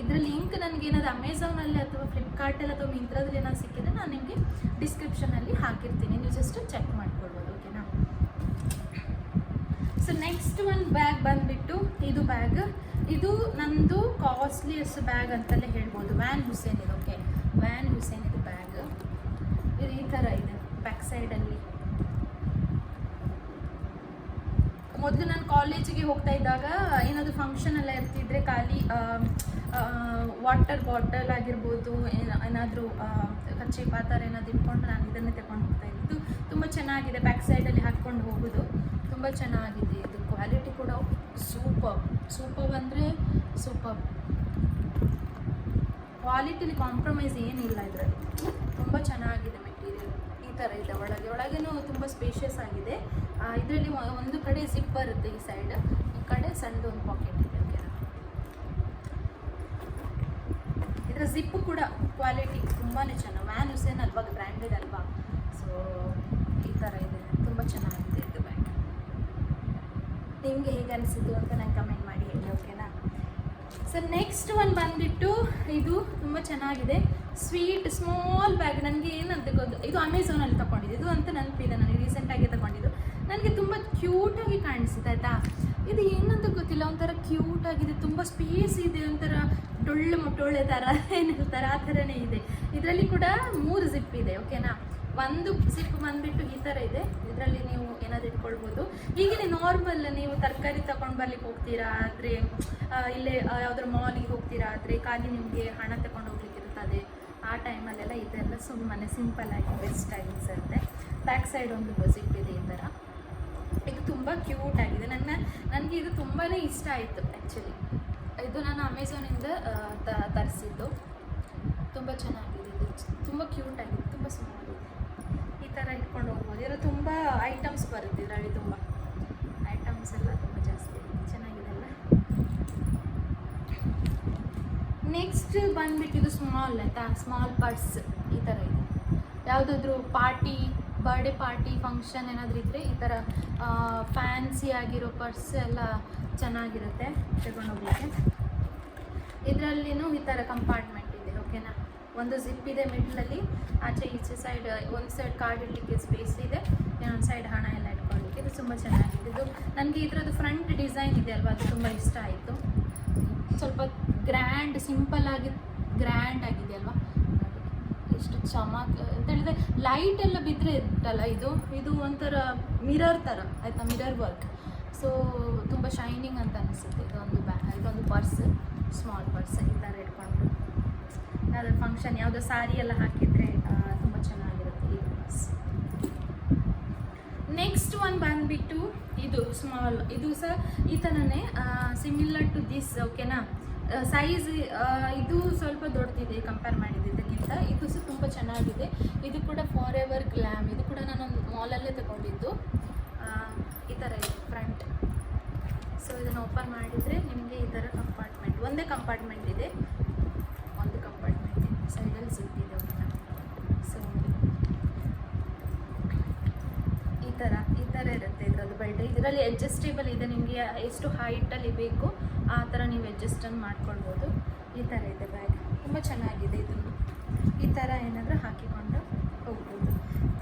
ಇದರ ಲಿಂಕ್ ನನಗೆ ಏನಾದ್ರು ಅಮೆಝಾನಲ್ಲಿ ಅಥವಾ ಫ್ಲಿಪ್ಕಾರ್ಟಲ್ಲಿ ಅಥವಾ ಮಿಂತ್ರದಲ್ಲಿ ಏನಾದ್ರು ಸಿಕ್ಕಿದ್ರೆ ನಾನು ನಿಮಗೆ ಡಿಸ್ಕ್ರಿಪ್ಷನಲ್ಲಿ ಹಾಕಿರ್ತೀನಿ. ನೀವು ಜಸ್ಟ್ ಚೆಕ್ ಮಾಡ್ಕೊಳ್ಬೋದು ಓಕೆನಾ ಸೊ ನೆಕ್ಸ್ಟ್ ಒಂದು ಬ್ಯಾಗ್ ಬಂದುಬಿಟ್ಟು ಇದು ಬ್ಯಾಗ್ ಇದು ನಂದು ಕಾಸ್ಟ್ಲಿಯಸ್ಟ್ ಬ್ಯಾಗ್ ಅಂತಲೇ ಹೇಳ್ಬೋದು. ವ್ಯಾನ್ ಹುಸೇನ್ ಇದು ಓಕೆ ವ್ಯಾನ್ ಹುಸೇನ್ ಇದು ಬ್ಯಾಗ್ ಇದು ಈ ಥರ ಇದೆ ಬ್ಯಾಕ್ ಸೈಡಲ್ಲಿ ಮೊದಲು ನಾನು ಕಾಲೇಜಿಗೆ ಹೋಗ್ತಾ ಇದ್ದಾಗ ಏನಾದರೂ ಫಂಕ್ಷನ್ ಎಲ್ಲ ಇರ್ತಿದ್ರೆ ಖಾಲಿ ವಾಟರ್ ಬಾಟಲ್ ಆಗಿರ್ಬೋದು ಏನಾದರೂ ಕಚ್ಚೆ ಆ ಏನಾದರೂ ಇಟ್ಕೊಂಡು ನಾನು ಇದನ್ನೇ ತಗೊಂಡು ಹೋಗ್ತಾ ಇದ್ದು. ತುಂಬ ಚೆನ್ನಾಗಿದೆ ಬ್ಯಾಕ್ ಸೈಡಲ್ಲಿ ಹಾಕ್ಕೊಂಡು ಹೋಗೋದು. ತುಂಬ ಚೆನ್ನಾಗಿದೆ ಇದು ಕ್ವಾಲಿಟಿ ಕೂಡ ಸೂಪರ್ ಸೂಪರ್ ಅಂದರೆ ಸೂಪರ್ ಕ್ವಾಲಿಟಿಲಿ ಕಾಂಪ್ರಮೈಸ್ ಏನಿಲ್ಲ ಇದರಲ್ಲಿ. ತುಂಬ ಚೆನ್ನಾಗಿದೆ. ಥರ ಇದೆ ಒಳಗೆ. ಒಳಗೇನೂ ತುಂಬ ಸ್ಪೇಷಿಯಸ್ ಆಗಿದೆ. ಇದರಲ್ಲಿ ಒಂದು ಕಡೆ ಜಿಪ್ ಬರುತ್ತೆ ಈ ಸೈಡ್ ಈ ಕಡೆ ಸಣ್ಣದು ಒಂದು ಪಾಕೆಟ್ ಇದೆ. ಇದರ ಜಿಪ್ ಕೂಡ ಕ್ವಾಲಿಟಿ ತುಂಬಾ ಚೆನ್ನಾಗಿ ವ್ಯಾನ್ ಹುಸೇನ್ ಅಲ್ವಾ ಬ್ರ್ಯಾಂಡೆಡ್ ಅಲ್ವಾ? ಸೊ ಈ ಥರ ಇದೆ. ತುಂಬ ಚೆನ್ನಾಗಿದೆ ಇದು ಬ್ಯಾಗ್ ನಿಮಗೆ ಹೇಗೆ ಅನಿಸಿತು ಅಂತ ನಂಗೆ ಕಮೆಂಟ್ ಮಾಡಿ ಹೇಳಿ ಓಕೆನಾ ಸರ್ ನೆಕ್ಸ್ಟ್ ಒಂದು ಬಂದುಬಿಟ್ಟು ಇದು ತುಂಬ ಚೆನ್ನಾಗಿದೆ. ಸ್ವೀಟ್ ಸ್ಮಾಲ್ ಬ್ಯಾಗ್ ನನಗೆ ಏನಂತ ಗೊತ್ತು? ಇದು ಅಮೆಝಾನಲ್ಲಿ ತಗೊಂಡಿದ್ದು. ಇದು ಅಂತ ನೆನಪಿದೆ ನನಗೆ ರೀಸೆಂಟಾಗಿ ತಗೊಂಡಿದ್ದು. ನನಗೆ ತುಂಬ ಕ್ಯೂಟಾಗಿ ಕಾಣಿಸುತ್ತೆ, ಆಯಿತಾ? ಇದು ಏನಂತ ಗೊತ್ತಿಲ್ಲ, ಒಂಥರ ಕ್ಯೂಟ್ ಆಗಿದೆ. ತುಂಬ ಸ್ಪೇಸ್ ಇದೆ, ಒಂಥರ ಡೊಳ್ಳು ಮುಟ್ಟೊಳ್ಳೆ ಥರ ಏನು ಹೇಳ್ತಾರೆ? ಆ ಥರನೇ ಇದೆ. ಇದರಲ್ಲಿ ಕೂಡ ಮೂರು ಜಿಪ್ ಇದೆ ಓಕೆನಾ ಒಂದು ಜಿಪ್ ಬಂದ್ಬಿಟ್ಟು ಈ ಥರ ಇದೆ. ಇದರಲ್ಲಿ ನೀವು ಏನಾದ್ರು ಇಟ್ಕೊಳ್ಬೋದು. ಈಗಿನ ನಾರ್ಮಲ್ ನೀವು ತರಕಾರಿ ತಗೊಂಡು ಬರ್ಲಿಕ್ಕೆ ಹೋಗ್ತೀರಾ? ಆದರೆ ಇಲ್ಲೇ ಯಾವ್ದಾದ್ರು ಮಾಲಿಗೆ ಹೋಗ್ತೀರಾ? ಆದರೆ ಖಾಲಿ ನಿಮಗೆ ಹಣ ತಗೊಂಡು ಹೋಗ್ಲಿಕ್ಕೆ ಇರ್ತದೆ ಆ ಟೈಮಲ್ಲೆಲ್ಲ ಇದೆಲ್ಲ ಸುಮ್ಮನೆ ಸಿಂಪಲ್ ಆಗಿ ಬೆಸ್ಟ್ ಅನಿಸುತ್ತೆ ಬ್ಯಾಕ್ ಸೈಡ್ ಒಂದು ಜಿಪ್ ಇದೆ ಈ ಥರ. ಇದು ತುಂಬ ಕ್ಯೂಟ್ ಆಗಿದೆ. ನನ್ನ, ನನಗೆ ಇದು ತುಂಬಾ ಇಷ್ಟ ಆಯಿತು ಆ್ಯಕ್ಚುಲಿ ಇದು ನಾನು ಅಮೆಝಾನಿಂದ ತರಿಸಿದ್ದು. ತುಂಬ ಚೆನ್ನಾಗಿದೆ ಇದು. ತುಂಬ ಕ್ಯೂಟ್ ಆಗಿದೆ, ತುಂಬ ಇದೆ ಈ ಥರ ಇಟ್ಕೊಂಡು ಹೋಗ್ಬೋದು. ಇದರಲ್ಲಿ ತುಂಬ ಐಟಮ್ಸ್ ಬರುತ್ತೆ, ಇದರಲ್ಲಿ ತುಂಬ. ಐಟಮ್ಸ್ ಎಲ್ಲ ತುಂಬ ಜಾಸ್ತಿ ಚೆನ್ನಾಗಿದೆ ಅಲ್ಲ ನೆಕ್ಸ್ಟ್ ಬಂದ್ಬಿಟ್ಟು ಇದು ಸ್ಮಾಲ್ ಆಯಿತಾ? ಸ್ಮಾಲ್ ಪರ್ಸ್ ಈ ಥರ ಇದೆ. ಯಾವುದಾದ್ರೂ ಪಾರ್ಟಿ ಬರ್ಡೇ ಪಾರ್ಟಿ ಫಂಕ್ಷನ್ ಏನಾದರೂ ಇದ್ದರೆ ಈ ಥರ ಫ್ಯಾನ್ಸಿ ಆಗಿರೋ ಪರ್ಸ್ ಎಲ್ಲ ಚೆನ್ನಾಗಿರುತ್ತೆ ತಗೊಂಡೋಗ್ಲಿಕ್ಕೆ. ಇದರಲ್ಲಿನೂ ಈ ಥರ ಕಂಪಾರ್ಟ್ಮೆಂಟ್ ಇದೆ ಓಕೆನಾ ಒಂದು ಜಿಪ್ ಇದೆ ಮಿಡ್ಲಲ್ಲಿ ಆಚೆ ಈಚೆ ಸೈಡ್ ಒಂದು ಸೈಡ್ ಕಾರ್ಡ್ ಇಡಲಿಕ್ಕೆ ಸ್ಪೇಸ್ ಇದೆ, ಇನ್ನೊಂದು ಸೈಡ್ ಹಣ ಎಲ್ಲ ಇಟ್ಕೊಳ್ಳಿಕ್ಕೆ ಇದು ತುಂಬ ಚೆನ್ನಾಗಿದೆ. ಇದು ನನಗೆ ಇದರದ್ದು ಫ್ರಂಟ್ ಡಿಸೈನ್ ಇದೆ ಅಲ್ವಾ? ಅದು ತುಂಬ ಇಷ್ಟ ಆಯಿತು. ಸ್ವಲ್ಪ ಗ್ರ್ಯಾಂಡ್ ಸಿಂಪಲ್ ಆಗಿ ಗ್ರ್ಯಾಂಡ್ ಆಗಿದೆ ಅಲ್ವಾ? ಎಷ್ಟು ಚಮಕ್, ಅಂತ ಹೇಳಿದ್ರೆ ಲೈಟ್ ಎಲ್ಲ ಬಿದ್ದರೆ ಇರುತ್ತಲ್ಲ ಇದು? ಇದು ಒಂಥರ ಮಿರರ್ ಥರ ಆಯಿತಾ? ಮಿರರ್ ವರ್ಕ್ ಸೊ ತುಂಬ ಶೈನಿಂಗ್ ಅಂತ ಅನಿಸುತ್ತೆ. ಇದೊಂದು ಬ್ಯಾ ಇದೊಂದು ಪರ್ಸ್ ಸ್ಮಾಲ್ ಪರ್ಸ್ ಈ ಥರ ಇಟ್ಕೊಂಡು. ಯಾವುದೋ ಫಂಕ್ಷನ್ ಯಾವುದೋ ಸಾರಿ ಎಲ್ಲ ಹಾಕಿದರೆ ತುಂಬ ಚೆನ್ನಾಗಿರುತ್ತೆ ಈ ಪರ್ಸ್ ನೆಕ್ಸ್ಟ್ ಒನ್ ಬಂದುಬಿಟ್ಟು, ಇದು ಸ್ಮಾಲ್ ಇದು ಸಹ ಈ ಥರನೇ ಸಿಮಿಲರ್ ಟು ದಿಸ್ ಓಕೆನಾ ಸೈಜ್ ಇದು ಸ್ವಲ್ಪ ದೊಡ್ಡದಿದೆ ಕಂಪೇರ್ ಮಾಡಿದ್ದಕ್ಕಿಂತ. ಇದು ಸಹ ತುಂಬ ಚೆನ್ನಾಗಿದೆ. ಇದು ಕೂಡ ಫಾರ್ ಎವರ್ ಗ್ಲ್ಯಾಮ್ ಇದು ಕೂಡ ನಾನು ಮಾಲಲ್ಲೇ ತಗೊಂಡಿದ್ದು. ಈ ಥರ ಇದೆ ಫ್ರಂಟ್ ಸೊ ಇದನ್ನು ಓಪನ್ ಮಾಡಿದರೆ ನಿಮಗೆ ಈ ಥರ ಕಂಪಾರ್ಟ್ಮೆಂಟ್ ಒಂದೇ ಕಂಪಾರ್ಟ್ಮೆಂಟ್ ಇದೆ. ಒಂದು ಕಂಪಾರ್ಟ್ಮೆಂಟ್ ಇದೆ. ಸೈಡಲ್ಲಿ ಜಿಪ್ ಇದೆ ಓಕೆನಾ ಸೊ ಈ ಥರ ಈ ಥರ ಬೆಲ್ಟ್ ಇದರಲ್ಲಿ ಅಡ್ಜಸ್ಟೇಬಲ್ ಇದೆ, ನಿಮಗೆ ಎಷ್ಟು ಹೈಟಲ್ಲಿ ಬೇಕು, ಆ ಥರ ನೀವು ಅಡ್ಜಸ್ಟನ್ನು ಮಾಡ್ಕೊಳ್ಬೋದು. ಈ ಥರ ಇದೆ ಬ್ಯಾಗ್ ತುಂಬ ಚೆನ್ನಾಗಿದೆ ಇದು. ಈ ಥರ ಏನಾದರೂ ಹಾಕಿಕೊಂಡು ಹೋಗ್ಬೋದು.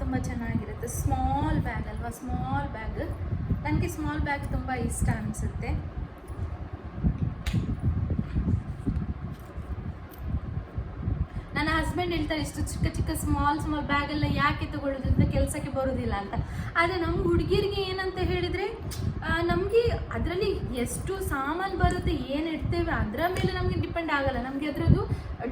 ತುಂಬ ಚೆನ್ನಾಗಿರುತ್ತೆ. ಸ್ಮಾಲ್ ಬ್ಯಾಗ್ ಅಲ್ವಾ? ಸ್ಮಾಲ್ ಬ್ಯಾಗ್ ನನಗೆ ಸ್ಮಾಲ್ ಬ್ಯಾಗ್ ತುಂಬ ಇಷ್ಟ ಅನಿಸುತ್ತೆ ನನ್ನ ಹಸ್ಬೆಂಡ್ ಹೇಳ್ತಾರೆ ಇಷ್ಟು ಚಿಕ್ಕ ಚಿಕ್ಕ ಸ್ಮಾಲ್ ಸ್ಮಾಲ್ ಬ್ಯಾಗ್ ಎಲ್ಲ ಯಾಕೆ ತಗೊಳ್ಳೋದು ಅಂತ ಕೆಲಸಕ್ಕೆ ಬರೋದಿಲ್ಲ ಅಂತ. ಆದರೆ ನಮ್ಮ ಹುಡುಗಿರಿಗೆ ಏನಂತ ಹೇಳಿದರೆ ನಮಗೆ ಅದರಲ್ಲಿ ಎಷ್ಟು ಸಾಮಾನು ಬರುತ್ತೆ, ಏನು ಇಡ್ತೇವೆ, ಅದರ ಮೇಲೆ ನಮಗೆ ಡಿಪೆಂಡ್ ಆಗಲ್ಲ. ನಮಗೆ ಅದರದ್ದು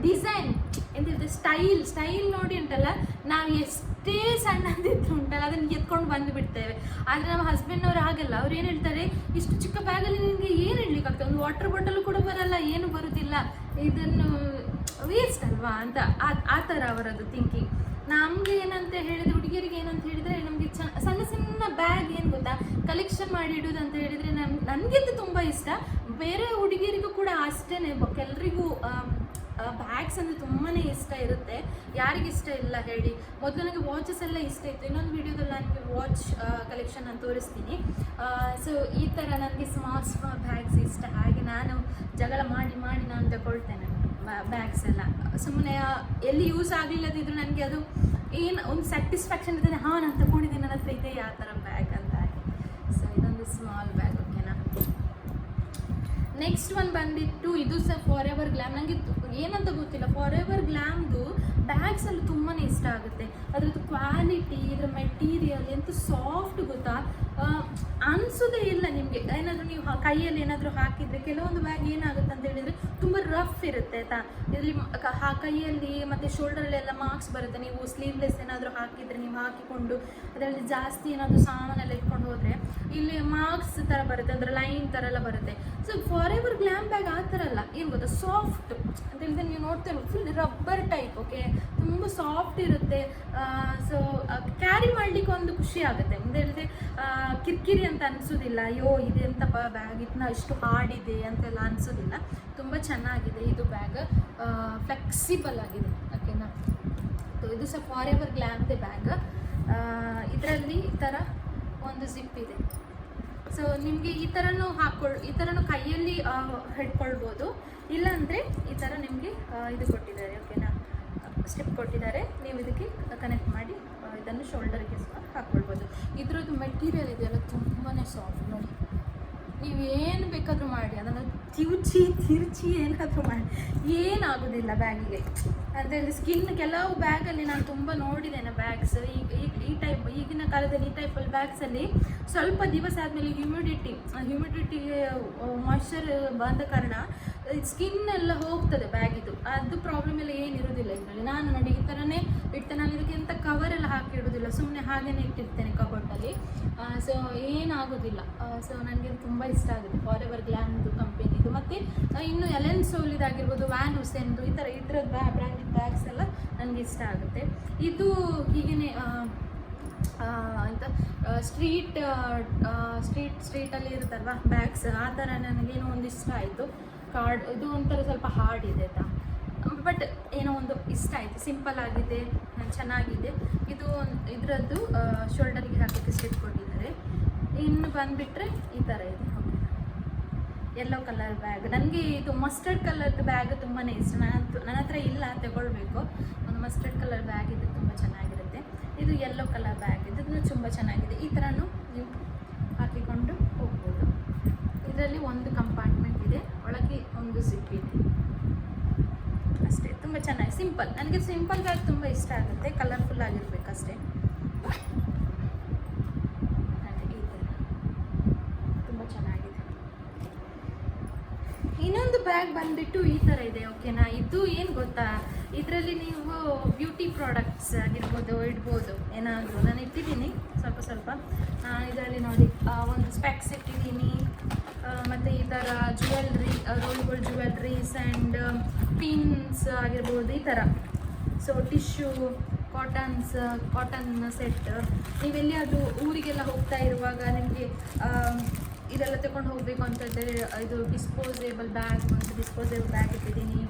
ಡಿಸೈನ್ ಎಂತಿರುತ್ತೆ ಸ್ಟೈಲ್ ಸ್ಟೈಲ್ ನೋಡಿ ಉಂಟಲ್ಲ, ನಾವು ಎಷ್ಟೇ ಸಣ್ಣದಿದ್ರು ಉಂಟಲ್ಲ, ಅದನ್ನು ಎತ್ಕೊಂಡು ಬಂದು ಬಿಡ್ತೇವೆ ಆದರೆ ನಮ್ಮ ಹಸ್ಬೆಂಡ್ನವ್ರು ಆಗಲ್ಲ ಅವ್ರು ಏನು ಹೇಳ್ತಾರೆ, ಇಷ್ಟು ಚಿಕ್ಕ ಬ್ಯಾಗಲ್ಲಿ ನಿಮಗೆ ಏನು ಇಡ್ಲಿಕ್ಕೆ ಆಗ್ತದೆ ಒಂದು ವಾಟರ್ ಬಾಟಲ್ ಕೂಡ ಬರಲ್ಲ, ಏನು ಬರುವುದಿಲ್ಲ ಇದನ್ನು ವೇಸ್ಟ್ ಅಲ್ವಾ ಅಂತ ಆ- ಥರ ಅವರದ್ದು ಥಿಂಕಿಂಗ್ ನಮಗೆ ಏನಂತ ಹೇಳಿದ್ರೆ, ಹುಡುಗಿಯರಿಗೆ ಏನಂತ ಹೇಳಿದ್ರೆ ನಮಗೆ ಚ, ಸಣ್ಣ ಸಣ್ಣ ಬ್ಯಾಗ್ ಏನು ಗೊತ್ತಾ? ಕಲೆಕ್ಷನ್ ಮಾಡಿ ಇಡೋದು ಅಂತ ಹೇಳಿದ್ರೆ ನಮ್, ನನಗಿಂತ ತುಂಬ ಇಷ್ಟ. ಬೇರೆ ಹುಡುಗಿಯರಿಗೂ ಕೂಡ ಅಷ್ಟೇ ಕೆಲರಿಗೂ ಬ್ಯಾಗ್ಸ್ ಅಂದರೆ ತುಂಬಾ ಇಷ್ಟ ಇರುತ್ತೆ. ಯಾರಿಗೆ ಇಷ್ಟ ಇಲ್ಲ ಹೇಳಿ. ಮೊದಲು ನನಗೆ ವಾಚಸ್ ಎಲ್ಲ ಇಷ್ಟ ಇತ್ತು. ಇನ್ನೊಂದು ವಿಡಿಯೋದಲ್ಲಿ ನನಗೆ ವಾಚ್ ಕಲೆಕ್ಷನ್ ನಾನು ತೋರಿಸ್ತೀನಿ. ಸೊ ಈ ಥರ ನನಗೆ ಸ್ಮಾಲ್ ಸ್ಮಾಲ್ ಬ್ಯಾಗ್ಸ್ ಇಷ್ಟ. ಹಾಗೆ ನಾನು ಜಗಳ ಮಾಡಿ ಮಾಡಿ ನಾನು ತಗೊಳ್ತೇನೆ. ಬ್ಯಾಗ್ಸ್ ಎಲ್ಲ. ಸುಮ್ಮನೆ ಎಲ್ಲಿ ಯೂಸ್ ಆಗಲಿಲ್ಲದಿದ್ರು ನನಗೆ ಅದು ಏನು ಒಂದು ಸ್ಯಾಟಿಸ್ಫ್ಯಾಕ್ಷನ್ ಇರ್ತದೆ ಹಾಂ, ನಾನು ತಗೊಂಡಿದ್ದೀನಿ ನನ್ನ ಹತ್ರ ಇದೆ ಯಾವ ಥರ ಬ್ಯಾಗ್ ಅಂತ ಹಾಗೆ. ಸೊ ಇದೊಂದು ಸ್ಮಾಲ್ ಬ್ಯಾಗ್ ಓಕೆನಾ ನೆಕ್ಸ್ಟ್ ಒಂದು ಬಂದಿತ್ತು, ಇದು ಸಹ ಫಾರ್ ಎವರ್ ಗ್ಲಾಮ್ ನನಗೆ ಏನಂತ ಗೊತ್ತಿಲ್ಲ. ಫಾರ್ ಎವರ್ ಗ್ಲಾಮ್ದು ಬ್ಯಾಗ್ಸ್ ಅಲ್ಲಿ ತುಂಬಾ ಇಷ್ಟ ಆಗುತ್ತೆ. ಅದ್ರದ್ದು ಕ್ವಾಲಿಟಿ ಇದ್ರ ಮೆಟೀರಿಯಲ್ ಎಂತ ಸಾಫ್ಟ್ ಗೊತ್ತಾ? ಅನ್ಸುದೇ ಇಲ್ಲ ನಿಮಗೆ. ಏನಾದರೂ ನೀವು ಕೈಯಲ್ಲಿ ಏನಾದರೂ ಹಾಕಿದರೆ ಕೆಲವೊಂದು ಬ್ಯಾಗ್ ಏನಾಗುತ್ತೆ ಅಂತ ಹೇಳಿದರೆ ತುಂಬ ರಫ್ ಇರುತ್ತೆ, ಆಯ್ತಾ? ಇದರಲ್ಲಿ ಕೈಯಲ್ಲಿ ಮತ್ತು ಶೋಲ್ಡರಲ್ಲೆಲ್ಲ ಮಾರ್ಕ್ಸ್ ಬರುತ್ತೆ. ನೀವು ಸ್ಲೀವ್ಲೆಸ್ ಏನಾದರೂ ಹಾಕಿದರೆ ನೀವು ಹಾಕಿಕೊಂಡು, ಅದರಲ್ಲಿ ಜಾಸ್ತಿ ಏನಾದರೂ ಸಾಮಾನೆಲ್ಲ ಇಟ್ಕೊಂಡು ಹೋದರೆ ಇಲ್ಲಿ ಮಾರ್ಕ್ಸ್ ಥರ ಬರುತ್ತೆ, ಅಂದರೆ ಲೈನ್ ಥರ ಎಲ್ಲ ಬರುತ್ತೆ. So forever glam bag ಆ ಥರ ಅಲ್ಲ. ಏನು ಗೊತ್ತಾ? ಸಾಫ್ಟ್ ಹೇಳಿದ್ರೆ ನೀವು ನೋಡ್ತೇವೆ ಫುಲ್ ರಬ್ಬರ್ ಟೈಪ್ ಓಕೆ ತುಂಬ ಸಾಫ್ಟ್ ಇರುತ್ತೆ. ಸೊ ಕ್ಯಾರಿ ಮಾಡಲಿಕ್ಕೆ ಒಂದು ಖುಷಿ ಆಗುತ್ತೆ. ಮುಂದೆ ಹೇಳಿದ್ರೆ ಕಿರಿಕಿರಿ ಅಂತ ಅನಿಸೋದಿಲ್ಲ. ಅಯ್ಯೋ ಇದೆಂತ ಬ್ಯಾಗ್ ಇದನ್ನ ಇಷ್ಟು ಹಾರ್ಡಿದೆ ಅಂತೆಲ್ಲ ಅನಿಸೋದಿಲ್ಲ. ತುಂಬ ಚೆನ್ನಾಗಿದೆ ಇದು ಬ್ಯಾಗ್ ಫ್ಲೆಕ್ಸಿಬಲ್ ಆಗಿದೆ ಓಕೆನಾ ಸೊ ಇದು ಸಹ ಫಾರ್ ಎವರ್ ಗ್ಲಾಮ್ದೆ ಬ್ಯಾಗ್ ಇದರಲ್ಲಿ ಈ ಥರ ಒಂದು ಜಿಪ್ ಇದೆ. ಸೊ ನಿಮಗೆ ಈ ಥರನೂ ಹಾಕೊಳ್, ಈ ಥರನೂ ಕೈಯಲ್ಲಿ ಹಿಡ್ಕೊಳ್ಬೋದು. ಇಲ್ಲಾಂದರೆ ಈ ಥರ ನಿಮಗೆ ಇದು ಕೊಟ್ಟಿದ್ದಾರೆ ಓಕೆನಾ ಸ್ಟಿಪ್ ಕೊಟ್ಟಿದ್ದಾರೆ. ನೀವು ಇದಕ್ಕೆ ಕನೆಕ್ಟ್ ಮಾಡಿ ಇದನ್ನು ಶೋಲ್ಡರ್ಗೆ ಸಹ ಹಾಕ್ಕೊಳ್ಬೋದು ಇದ್ರದ್ದು ಮೆಟೀರಿಯಲ್ ಇದೆಯಲ್ಲ ತುಂಬಾ ಸಾಫ್ಟ್ ನೋಡಿ ನೀವು ಏನು ಬೇಕಾದರೂ ಮಾಡಿ, ಅದನ್ನು ತಿರುಚಿ ತಿರುಚಿ ಏನಾದರೂ ಮಾಡಿ. ಏನಾಗೋದಿಲ್ಲ ಬ್ಯಾಗಿಗೆ. ಅದರಲ್ಲಿ ಸ್ಕಿನ್ ಕೆಲವು ಬ್ಯಾಗಲ್ಲಿ ನಾನು ತುಂಬ ನೋಡಿದ್ದೇನೆ ಬ್ಯಾಗ್ಸ್ ಈಗ ಈಗ ಈ ಟೈಪ್ ಈಗಿನ ಕಾಲದಲ್ಲಿ ಈ ಟೈಪಲ್ಲಿ ಬ್ಯಾಗ್ಸಲ್ಲಿ ಸ್ವಲ್ಪ ದಿವಸ ಆದಮೇಲೆ ಹ್ಯೂಮಿಡಿಟಿ ಹ್ಯೂಮಿಡಿಟಿ ಮಾಯ್ಶ್ಚರ್ ಬಂದ ಕಾರಣ ಸ್ಕಿನ್ ಎಲ್ಲ ಹೋಗ್ತದೆ ಬ್ಯಾಗಿದು ಅದು ಪ್ರಾಬ್ಲಮ್ ಎಲ್ಲ ಏನಿರೋದಿಲ್ಲ ಇದರಲ್ಲಿ ನಾನು ನೋಡಿ ಈ ಥರನೇ ಇಡ್ತೇನೆ. ನಾನು ಇದಕ್ಕೆ ಎಂಥ ಕವರ್ ಎಲ್ಲ ಹಾಕಿ ಇಡೋದಿಲ್ಲ. ಸುಮ್ಮನೆ ಹಾಗೇನೆ ಇಟ್ಟಿರ್ತೇನೆ ಕಬೋರ್ಡಲ್ಲಿ ಸೊ ಏನಾಗೋದಿಲ್ಲ. ಸೊ ನನಗೆ ತುಂಬ ಇಷ್ಟ ಆಗುತ್ತೆ. ಫಾರ್ ಎವರ್ ಗ್ಲ್ಯಾಮ್ದು ಕಂಪೆನಿದು ಮತ್ತು ಇನ್ನು ಎಲೆನ್ ಸೋಲಿದಾಗಿರ್ಬೋದು ವ್ಯಾನ್ ಹುಸೇನ್ದು ಈ ಥರ ಇದ್ರದ್ದು ಬ್ಯಾ ಬ್ರ್ಯಾಂಡೆಡ್ ಬ್ಯಾಗ್ಸ್ ಎಲ್ಲ ನನಗೆ ಇಷ್ಟ ಆಗುತ್ತೆ. ಇದು ಹೀಗೇ ಅಂತ ಸ್ಟ್ರೀಟ್ ಸ್ಟ್ರೀಟ್ ಸ್ಟ್ರೀಟಲ್ಲಿ ಇರುತ್ತಲ್ವ ಬ್ಯಾಗ್ಸ್ ಆ ಥರ ನನಗೇನೋ ಒಂದು ಇಷ್ಟ ಆಯಿತು. ಕಾರ್ಡ್ ಇದು ಒಂಥರ ಸ್ವಲ್ಪ ಹಾರ್ಡ್ ಇದೆ ಆಯಿತಾ ಬಟ್ ಏನೋ ಒಂದು ಇಷ್ಟ ಆಯಿತು. ಸಿಂಪಲ್ ಆಗಿದೆ ಚೆನ್ನಾಗಿದೆ. ಇದು ಇದರದ್ದು ಶೋಲ್ಡರ್ಗೆ ಹಾಕೋಕ್ಕೆ ಸ್ಟಿಚ್ ಕೊಟ್ಟಿದ್ದಾರೆ. ಇನ್ನು ಬಂದುಬಿಟ್ರೆ ಈ ಥರ ಇದೆ. ಎಲ್ಲೋ ಕಲರ್ ಬ್ಯಾಗ್ ನನಗೆ ಇದು ಮಸ್ಟರ್ಡ್ ಕಲರ್ದು ಬ್ಯಾಗ್ ತುಂಬಾ ಇಷ್ಟ. ನನ್ನ ನನ್ನ ಹತ್ರ ಇಲ್ಲ, ತಗೊಳ್ಬೇಕು. ಒಂದು ಮಸ್ಟರ್ಡ್ ಕಲರ್ ಬ್ಯಾಗ್ ಇದು ತುಂಬ ಚೆನ್ನಾಗಿರುತ್ತೆ. ಇದು ಎಲ್ಲೋ ಕಲರ್ ಬ್ಯಾಗ್ ಇದು ತುಂಬ ಚೆನ್ನಾಗಿದೆ. ಈ ಥರನೂ ನೀವು ಹಾಕಿಕೊಂಡು ಹೋಗ್ಬೋದು. ಇದರಲ್ಲಿ ಒಂದು ಕಂಪಾರ್ಟ್ಮೆಂಟ್ ಇದೆ. ಒಳಗೆ ಒಂದು ಸಿಕ್ಕಿದೆ ಅಷ್ಟೇ, ತುಂಬ ಚೆನ್ನಾಗಿ, ಸಿಂಪಲ್. ನನಗೆ ಸಿಂಪಲ್ ಬ್ಯಾಗ್ ತುಂಬ ಇಷ್ಟ ಆಗುತ್ತೆ ಕಲರ್ಫುಲ್ ಆಗಿರ್ಬೇಕಷ್ಟೇ ಅಷ್ಟೇ. ಈ ಥರ ತುಂಬ ಚೆನ್ನಾಗಿದೆ. ಇನ್ನೊಂದು ಬ್ಯಾಗ್ ಬಂದ್ಬಿಟ್ಟು ಈ ಥರ ಇದೆ ಓಕೆನಾ ಇದು ಏನು ಗೊತ್ತಾ? ಇದರಲ್ಲಿ ನೀವು ಬ್ಯೂಟಿ ಪ್ರಾಡಕ್ಟ್ಸ್ ಆಗಿರ್ಬೋದು, ಇಡ್ಬೋದು, ಏನಾದರೂ ನಾನು ಇಟ್ಟಿದ್ದೀನಿ. ಸ್ವಲ್ಪ. ಇದರಲ್ಲಿ ನೋಡಿ ಒಂದು ಸ್ಪೆಕ್ಸ್ ಇಟ್ಟಿದ್ದೀನಿ ಮತ್ತು ಈ ಥರ ಜುವೆಲ್ರಿ ರೋಲ್ಗಳು ಜುವೆಲ್ರೀಸ್ ಆ್ಯಂಡ್ ಪಿನ್ಸ್ ಆಗಿರ್ಬೋದು ಈ ಥರ so tissue cottons cotton set ನೀವೆಲ್ಲಿಯಾದರೂ ಊರಿಗೆಲ್ಲ ಹೋಗ್ತಾ ಇರುವಾಗ ನಿಮಗೆ ಇದೆಲ್ಲ ತಗೊಂಡು ಹೋಗಬೇಕು ಅಂತಂದರೆ, ಇದು ಡಿಸ್ಪೋಸೇಬಲ್ ಬ್ಯಾಗ್ ಒಂದು ಡಿಸ್ಪೋಸೇಬಲ್ ಬ್ಯಾಗ್ ಇಟ್ಟಿದ್ದೀನಿ.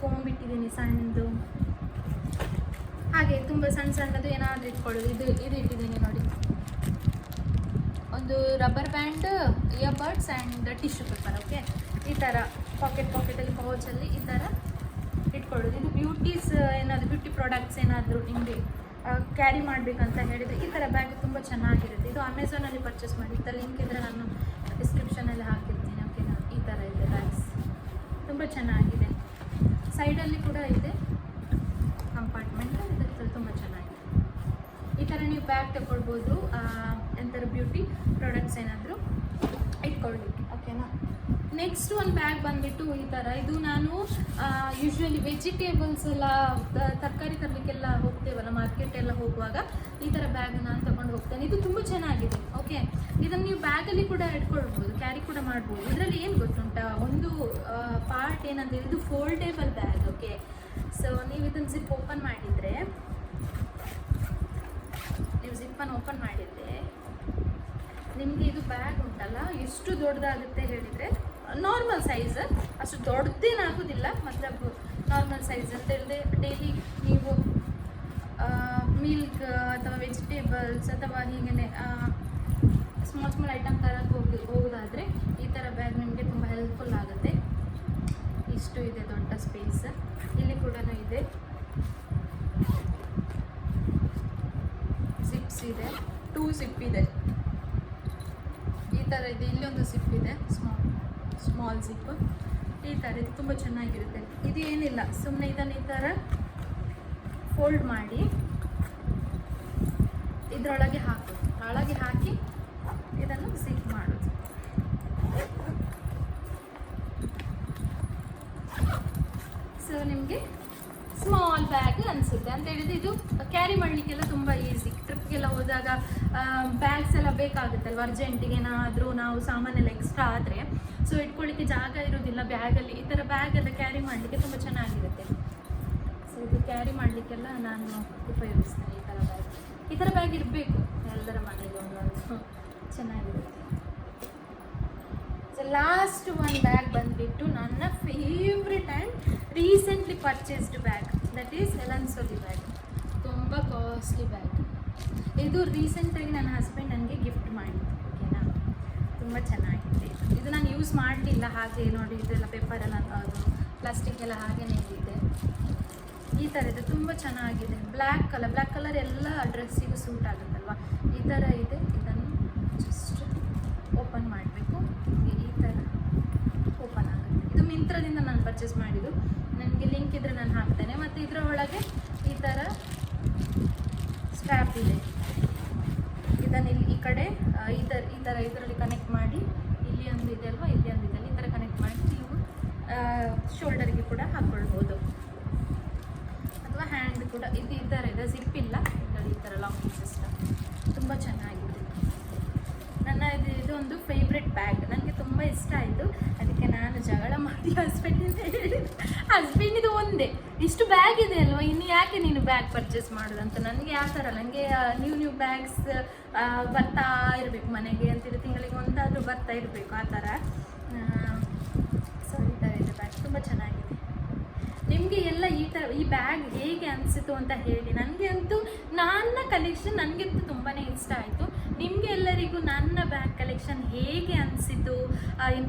ಕೋಂಬ್ ಇಟ್ಟಿದ್ದೀನಿ ಸಣ್ಣದು. ಹಾಗೆ ತುಂಬ ಸಣ್ಣ ಸಣ್ಣದು ಏನಾದರೂ ಇಟ್ಕೊಳ್ಳೋದು. ಇದು ಇದು ಇಟ್ಟಿದ್ದೀನಿ ನೋಡಿ. ಒಂದು rubber band earbuds and tissue paper okay ಈ ಥರ ಪಾಕೆಟ್ ಪಾಕೆಟಲ್ಲಿ ಪೌಚಲ್ಲಿ ಈ ಥರ ಇಟ್ಕೊಳ್ಳೋದು. ಇದು ಬ್ಯೂಟೀಸ್ ಏನಾದರೂ ಬ್ಯೂಟಿ ಪ್ರಾಡಕ್ಟ್ಸ್ ಏನಾದರೂ ನಿಮಗೆ ಕ್ಯಾರಿ ಮಾಡಬೇಕಂತ ಹೇಳಿದರೆ ಈ ಥರ ಬ್ಯಾಗ್ ತುಂಬ ಚೆನ್ನಾಗಿರುತ್ತೆ. ಇದು ಅಮೆಝಾನಲ್ಲಿ ಪರ್ಚೇಸ್ ಮಾಡಿದ್ದ. ಲಿಂಕ್ ಇದ್ದರೆ ನಾನು ಡಿಸ್ಕ್ರಿಪ್ಷನಲ್ಲಿ ಹಾಕಿರ್ತೀನಿ ಓಕೆನಾ ಈ ಥರ ಇದೆ ಬ್ಯಾಗ್ಸ್ ತುಂಬ ಚೆನ್ನಾಗಿದೆ. ಸೈಡಲ್ಲಿ ಕೂಡ ಇದೆ. ಕಂಪಾರ್ಟ್ಮೆಂಟ್ ಇದರಲ್ಲಿ ತುಂಬ ಚೆನ್ನಾಗಿದೆ. ಈ ಥರ ನೀವು ಬ್ಯಾಗ್ ತಗೊಳ್ಬೋದು. ಎಂಥರ ಬ್ಯೂಟಿ ಪ್ರಾಡಕ್ಟ್ಸ್ ಏನಾದರೂ ಇಟ್ಕೊಳ್ಳಿಕ್ಕೆ ಓಕೆನಾ ನೆಕ್ಸ್ಟ್ ಒಂದು ಬ್ಯಾಗ್ ಬಂದುಬಿಟ್ಟು ಈ ಥರ ಇದು ನಾನು ಯೂಶ್ವಲಿ ವೆಜಿಟೇಬಲ್ಸ್ ಎಲ್ಲ ತರಕಾರಿ ತರಲಿಕ್ಕೆಲ್ಲ ಹೋಗ್ತೇವಲ್ಲ ಮಾರ್ಕೆಟ್ ಎಲ್ಲ ಹೋಗುವಾಗ ಈ ಥರ ಬ್ಯಾಗ್ ನಾನು ತೊಗೊಂಡು ಹೋಗ್ತೇನೆ. ಇದು ತುಂಬ ಚೆನ್ನಾಗಿದೆ ಓಕೆ ಇದನ್ನು ನೀವು ಬ್ಯಾಗಲ್ಲಿ ಕೂಡ ಇಟ್ಕೊಳ್ಬೋದು ಕ್ಯಾರಿ ಕೂಡ ಮಾಡ್ಬೋದು. ಇದರಲ್ಲಿ ಏನು ಗೊತ್ತುಂಟಾ? ಒಂದು ಪಾರ್ಟ್ ಏನಂದರೆ ಇದು ಫೋಲ್ಡೇಬಲ್ ಬ್ಯಾಗ್ ಓಕೆ ಸೊ ನೀವು ಇದನ್ನು ಜಿಪ್ ಓಪನ್ ಮಾಡಿದರೆ, ನೀವು ಜಿಪ್ಪನ್ನು ಓಪನ್ ಮಾಡಿದರೆ ನಿಮಗೆ ಇದು ಬ್ಯಾಗ್ ಉಂಟಲ್ಲ, ಎಷ್ಟು ದೊಡ್ಡದಾಗುತ್ತೆ ಹೇಳಿದರೆ ನಾರ್ಮಲ್ ಸೈಜ್ ಅಷ್ಟು ದೊಡ್ಡದೇನಾಗೋದಿಲ್ಲ ಮತ್ತಲಬ್ ನಾರ್ಮಲ್ ಸೈಜ್ ಅಂತ ಹೇಳಿದ್ರೆ ಡೈಲಿ ನೀವು ಮಿಲ್ಕ್ ಅಥವಾ ವೆಜಿಟೇಬಲ್ಸ್ ಅಥವಾ ಹೀಗೆ ಸ್ಮಾಲ್ ಸ್ಮಾಲ್ ಐಟಮ್ ತರಕ್ಕೆ ಹೋಗಿ ಹೋಗೋದಾದರೆ ಈ ಥರ ಬ್ಯಾಗ್ ನಿಮಗೆ ತುಂಬ ಹೆಲ್ಪ್ಫುಲ್ ಆಗುತ್ತೆ. ಇಷ್ಟು ಇದೆ ದೊಡ್ಡ ಸ್ಪೇಸ್ ಇಲ್ಲಿ ಕೂಡ ಇದೆ. ಸಿಪ್ಸ್ ಇದೆ. ಟೂ ಸಿಪ್ ಇದೆ. ಥರ ಇದೆ. ಇಲ್ಲೊಂದು ಸಿಪ್ ಇದೆ. ಸ್ಮಾಲ್ ಸ್ಮಾಲ್ ಸಿಪ್ಪು ಈ ಥರ ಇದು. ತುಂಬ ಚೆನ್ನಾಗಿರುತ್ತೆ. ಇದು ಏನಿಲ್ಲ. ಸುಮ್ಮನೆ ಇದನ್ನು ಈ ಥರ ಫೋಲ್ಡ್ ಮಾಡಿ ಇದರೊಳಗೆ ಹಾಕೋದು ಒಳಗೆ ಹಾಕಿ ಇದನ್ನು ಸಿಪ್ ಮಾಡೋದು ಸೊ ನಿಮಗೆ ಅನಿಸುತ್ತೆ. ಅಂತ ಹೇಳಿದ್ರೆ ಇದು ಕ್ಯಾರಿ ಮಾಡಲಿಕ್ಕೆಲ್ಲ ತುಂಬ ಈಸಿ ಟ್ರಿಪ್ಗೆಲ್ಲ ಹೋದಾಗ ಬ್ಯಾಗ್ಸ್ ಎಲ್ಲ ಬೇಕಾಗುತ್ತಲ್ವ? ಅರ್ಜೆಂಟಿಗೆ ಏನಾದರೂ ನಾವು ಸಾಮಾನೆಲ್ಲ ಎಕ್ಸ್ಟ್ರಾ ಆದರೆ. ಸೊ ಇಟ್ಕೊಳ್ಳಿಕ್ಕೆ ಜಾಗ ಇರೋದಿಲ್ಲ ಬ್ಯಾಗಲ್ಲಿ ಈ ಥರ ಬ್ಯಾಗೆಲ್ಲ ಕ್ಯಾರಿ ಮಾಡಲಿಕ್ಕೆ ತುಂಬ ಚೆನ್ನಾಗಿರುತ್ತೆ. ಸೊ ಇದು ಕ್ಯಾರಿ ಮಾಡಲಿಕ್ಕೆಲ್ಲ ನಾನು ಉಪಯೋಗಿಸ್ತೇನೆ ಈ ಥರ ಬ್ಯಾಗ್ ಈ ಥರ ಬ್ಯಾಗ್ ಇರಬೇಕು. ಎಲ್ಲರ ಮನೆಯಲ್ಲಿ ಒಂದು ಚೆನ್ನಾಗಿರುತ್ತೆ. ಸೊ ಲಾಸ್ಟ್ ಒನ್ ಬ್ಯಾಗ್ ಬಂದುಬಿಟ್ಟು ನನ್ನ favourite and recently purchased bag that is Allen Solly bag ತುಂಬ ಕಾಸ್ಟ್ಲಿ ಬ್ಯಾಗ್ ಇದು ರೀಸೆಂಟಾಗಿ ನನ್ನ ಹಸ್ಬೆಂಡ್ ನನಗೆ ಗಿಫ್ಟ್ ಮಾಡಿದ್ದು ಓಕೆನಾ ತುಂಬ ಚೆನ್ನಾಗಿದೆ. ಇದು ನಾನು ಯೂಸ್ ಮಾಡಲಿಲ್ಲ, ಹಾಗೆ ನೋಡಿ ಇದೆಲ್ಲ ಪೇಪರ್ ಎಲ್ಲ ಅದು ಪ್ಲಾಸ್ಟಿಕ್ ಎಲ್ಲ ಹಾಗೇ ಇದೆ. ಈ ಥರ ಇದೆ ತುಂಬ ಚೆನ್ನಾಗಿದೆ. ಬ್ಲ್ಯಾಕ್ ಕಲರ್ ಬ್ಲ್ಯಾಕ್ ಕಲರ್ ಎಲ್ಲ ಡ್ರೆಸ್ಸಿಗೂ ಸೂಟ್ ಆಗುತ್ತಲ್ವ? ಈ ಥರ ಇದೆ. ಇದನ್ನು ಜಸ್ಟ್ ಓಪನ್ ಮಾಡಬೇಕು. ಈ ಥರ ಓಪನ್ ಆಗುತ್ತೆ. ಇದು ಮಿಂತ್ರದಿಂದ ನಾನು ಪರ್ಚೇಸ್ ಮಾಡಿದ್ದು. ನನಗೆ ಲಿಂಕ್ ಇದ್ರೆ ನಾನು ಹಾಕ್ತೇನೆ. ಮತ್ತು ಇದರ ಒಳಗೆ ಈ ಥರ ಸ್ಟ್ಯಾಪ್ ಇದೆ. ಇದನ್ನು ಇಲ್ಲಿ ಈ ಕಡೆ ಈ ಥರ ಈ ಥರ ಇದರಲ್ಲಿ ಕನೆಕ್ಟ್ ಮಾಡಿ, ಇಲ್ಲಿ ಒಂದು ಇದೆ ಅಲ್ವಾ? ಇಲ್ಲಿ ಒಂದು ಇದೆ ಈ ಥರ ಕನೆಕ್ಟ್ ಮಾಡಿ ನೀವು ಶೋಲ್ಡರ್ಗೆ ಕೂಡ ಹಾಕ್ಕೊಳ್ಬೋದು ಅಥವಾ ಹ್ಯಾಂಡ್ ಕೂಡ. ಇದು ಈ ಥರ ಇದೆ. ಜಿಪ್ ಇಲ್ಲ. ಇದರಲ್ಲಿ ಈ ಥರ ಲಾಂಗ್ ಸಿಸ್ಟಮ್ ತುಂಬ ಚೆನ್ನಾಗಿದೆ. ನನ್ನ ಇದು ಇದೊಂದು ಫೇವ್ರೆಟ್ ಬ್ಯಾಗ್ ನನಗೆ ತುಂಬ ಇಷ್ಟ ಆಯಿತು. ಜಗಳ ಮಾಡಿ ಹಸ್ಬೆಂಡಿಂದ ಹೇಳಿದೆ ಹಸ್ಬೆಂಡ್ ಇದು ಒಂದೇ. ಇಷ್ಟು ಬ್ಯಾಗ್ ಇದೆ ಅಲ್ವಾ? ಇನ್ನು ಯಾಕೆ ನೀನು ಬ್ಯಾಗ್ ಪರ್ಚೇಸ್ ಮಾಡೋದಂತ ನನಗೆ ಆ ಥರ ನನಗೆ ನ್ಯೂ ನ್ಯೂ ಬ್ಯಾಗ್ಸ್ ಬರ್ತಾ ಇರಬೇಕು ಮನೆಗೆ ಅಂತೇಳಿ ತಿಂಗಳಿಗೆ ಒಂದಾದರೂ ಬರ್ತಾ ಇರಬೇಕು ಆ ಥರ ಸೊ ಈ ಥರ ಇದೆ ಬ್ಯಾಗ್ ತುಂಬ ಚೆನ್ನಾಗಿದೆ. ನಿಮಗೆ ಎಲ್ಲ ಈ ಥರ ಈ ಬ್ಯಾಗ್ ಹೇಗೆ ಅನಿಸಿತು ಅಂತ ಹೇಳಿ. ನನಗೆ ಅಂತೂ, ನನ್ನ ಕಲೆಕ್ಷನ್ ನನಗಂತೂ ತುಂಬಾ ಇಷ್ಟ ಆಯಿತು. ನಿಮಗೆ ಎಲ್ಲರಿಗೂ ನನ್ನ ಬ್ಯಾಗ್ ಕಲೆಕ್ಷನ್ ಹೇಗೆ ಅನಿಸಿತು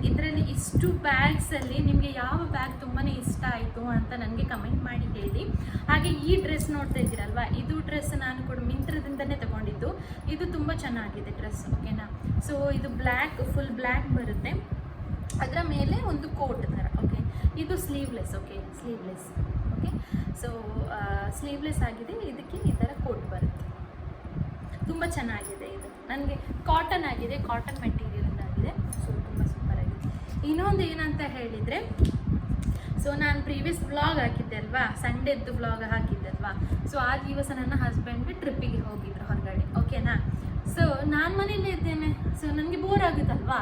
ಇದರಲ್ಲಿ ಇಷ್ಟು ಬ್ಯಾಗ್ಸಲ್ಲಿ ನಿಮಗೆ ಯಾವ ಬ್ಯಾಗ್ ತುಂಬಾ ಇಷ್ಟ ಆಯಿತು ಅಂತ ನನಗೆ ಕಮೆಂಟ್ ಮಾಡಿ ಹೇಳಿ. ಹಾಗೆ ಈ ಡ್ರೆಸ್ ನೋಡ್ತಾ ಇದ್ದೀರಲ್ವಾ? ಇದು ಡ್ರೆಸ್ ನಾನು ಕೂಡ ಮಿಂತ್ರದಿಂದನೇ ತಗೊಂಡಿದ್ದು. ಇದು ತುಂಬ ಚೆನ್ನಾಗಿದೆ ಡ್ರೆಸ್ ಓಕೆನಾ ಸೊ ಇದು ಬ್ಲ್ಯಾಕ್ ಫುಲ್ ಬ್ಲ್ಯಾಕ್ ಬರುತ್ತೆ. ಅದರ ಮೇಲೆ ಒಂದು ಕೋಟ್ ಥರ ಓಕೆ ಇದು sleeveless okay sleeveless okay so sleeveless ಆಗಿದೆ. ಇದಕ್ಕೆ ಈ ಥರ ಕೋಟ್ ಬರುತ್ತೆ. ತುಂಬ ಚೆನ್ನಾಗಿದೆ. ನನಗೆ ಕಾಟನ್ ಆಗಿದೆ ಕಾಟನ್ ಮೆಟೀರಿಯಲ್ ಆಗಿದೆ. ಸೊ ತುಂಬ ಸೂಪರ್ ಆಗಿದೆ. ಇನ್ನೊಂದು ಏನಂತ ಹೇಳಿದರೆ ಸೊ ನಾನು ಪ್ರೀವಿಯಸ್ ವ್ಲಾಗ್ ಹಾಕಿದ್ದೆ ಅಲ್ವಾ? ಸಂಡೇದ್ದು ವ್ಲಾಗ್ ಹಾಕಿದ್ದೆ ಅಲ್ವಾ? ಸೊ ಆ ದಿವಸ ನನ್ನ ಹಸ್ಬೆಂಡ್ ಟ್ರಿಪ್ಪಿಗೆ ಹೋಗಿದ್ರು ಹೊರಗಡೆ. ಓಕೆನಾ ಸೊ ನಾನು ಮನೇಲೇ ಇದ್ದೇನೆ. ಸೊ ನನಗೆ ಬೋರ್ ಆಗುತ್ತಲ್ವಾ?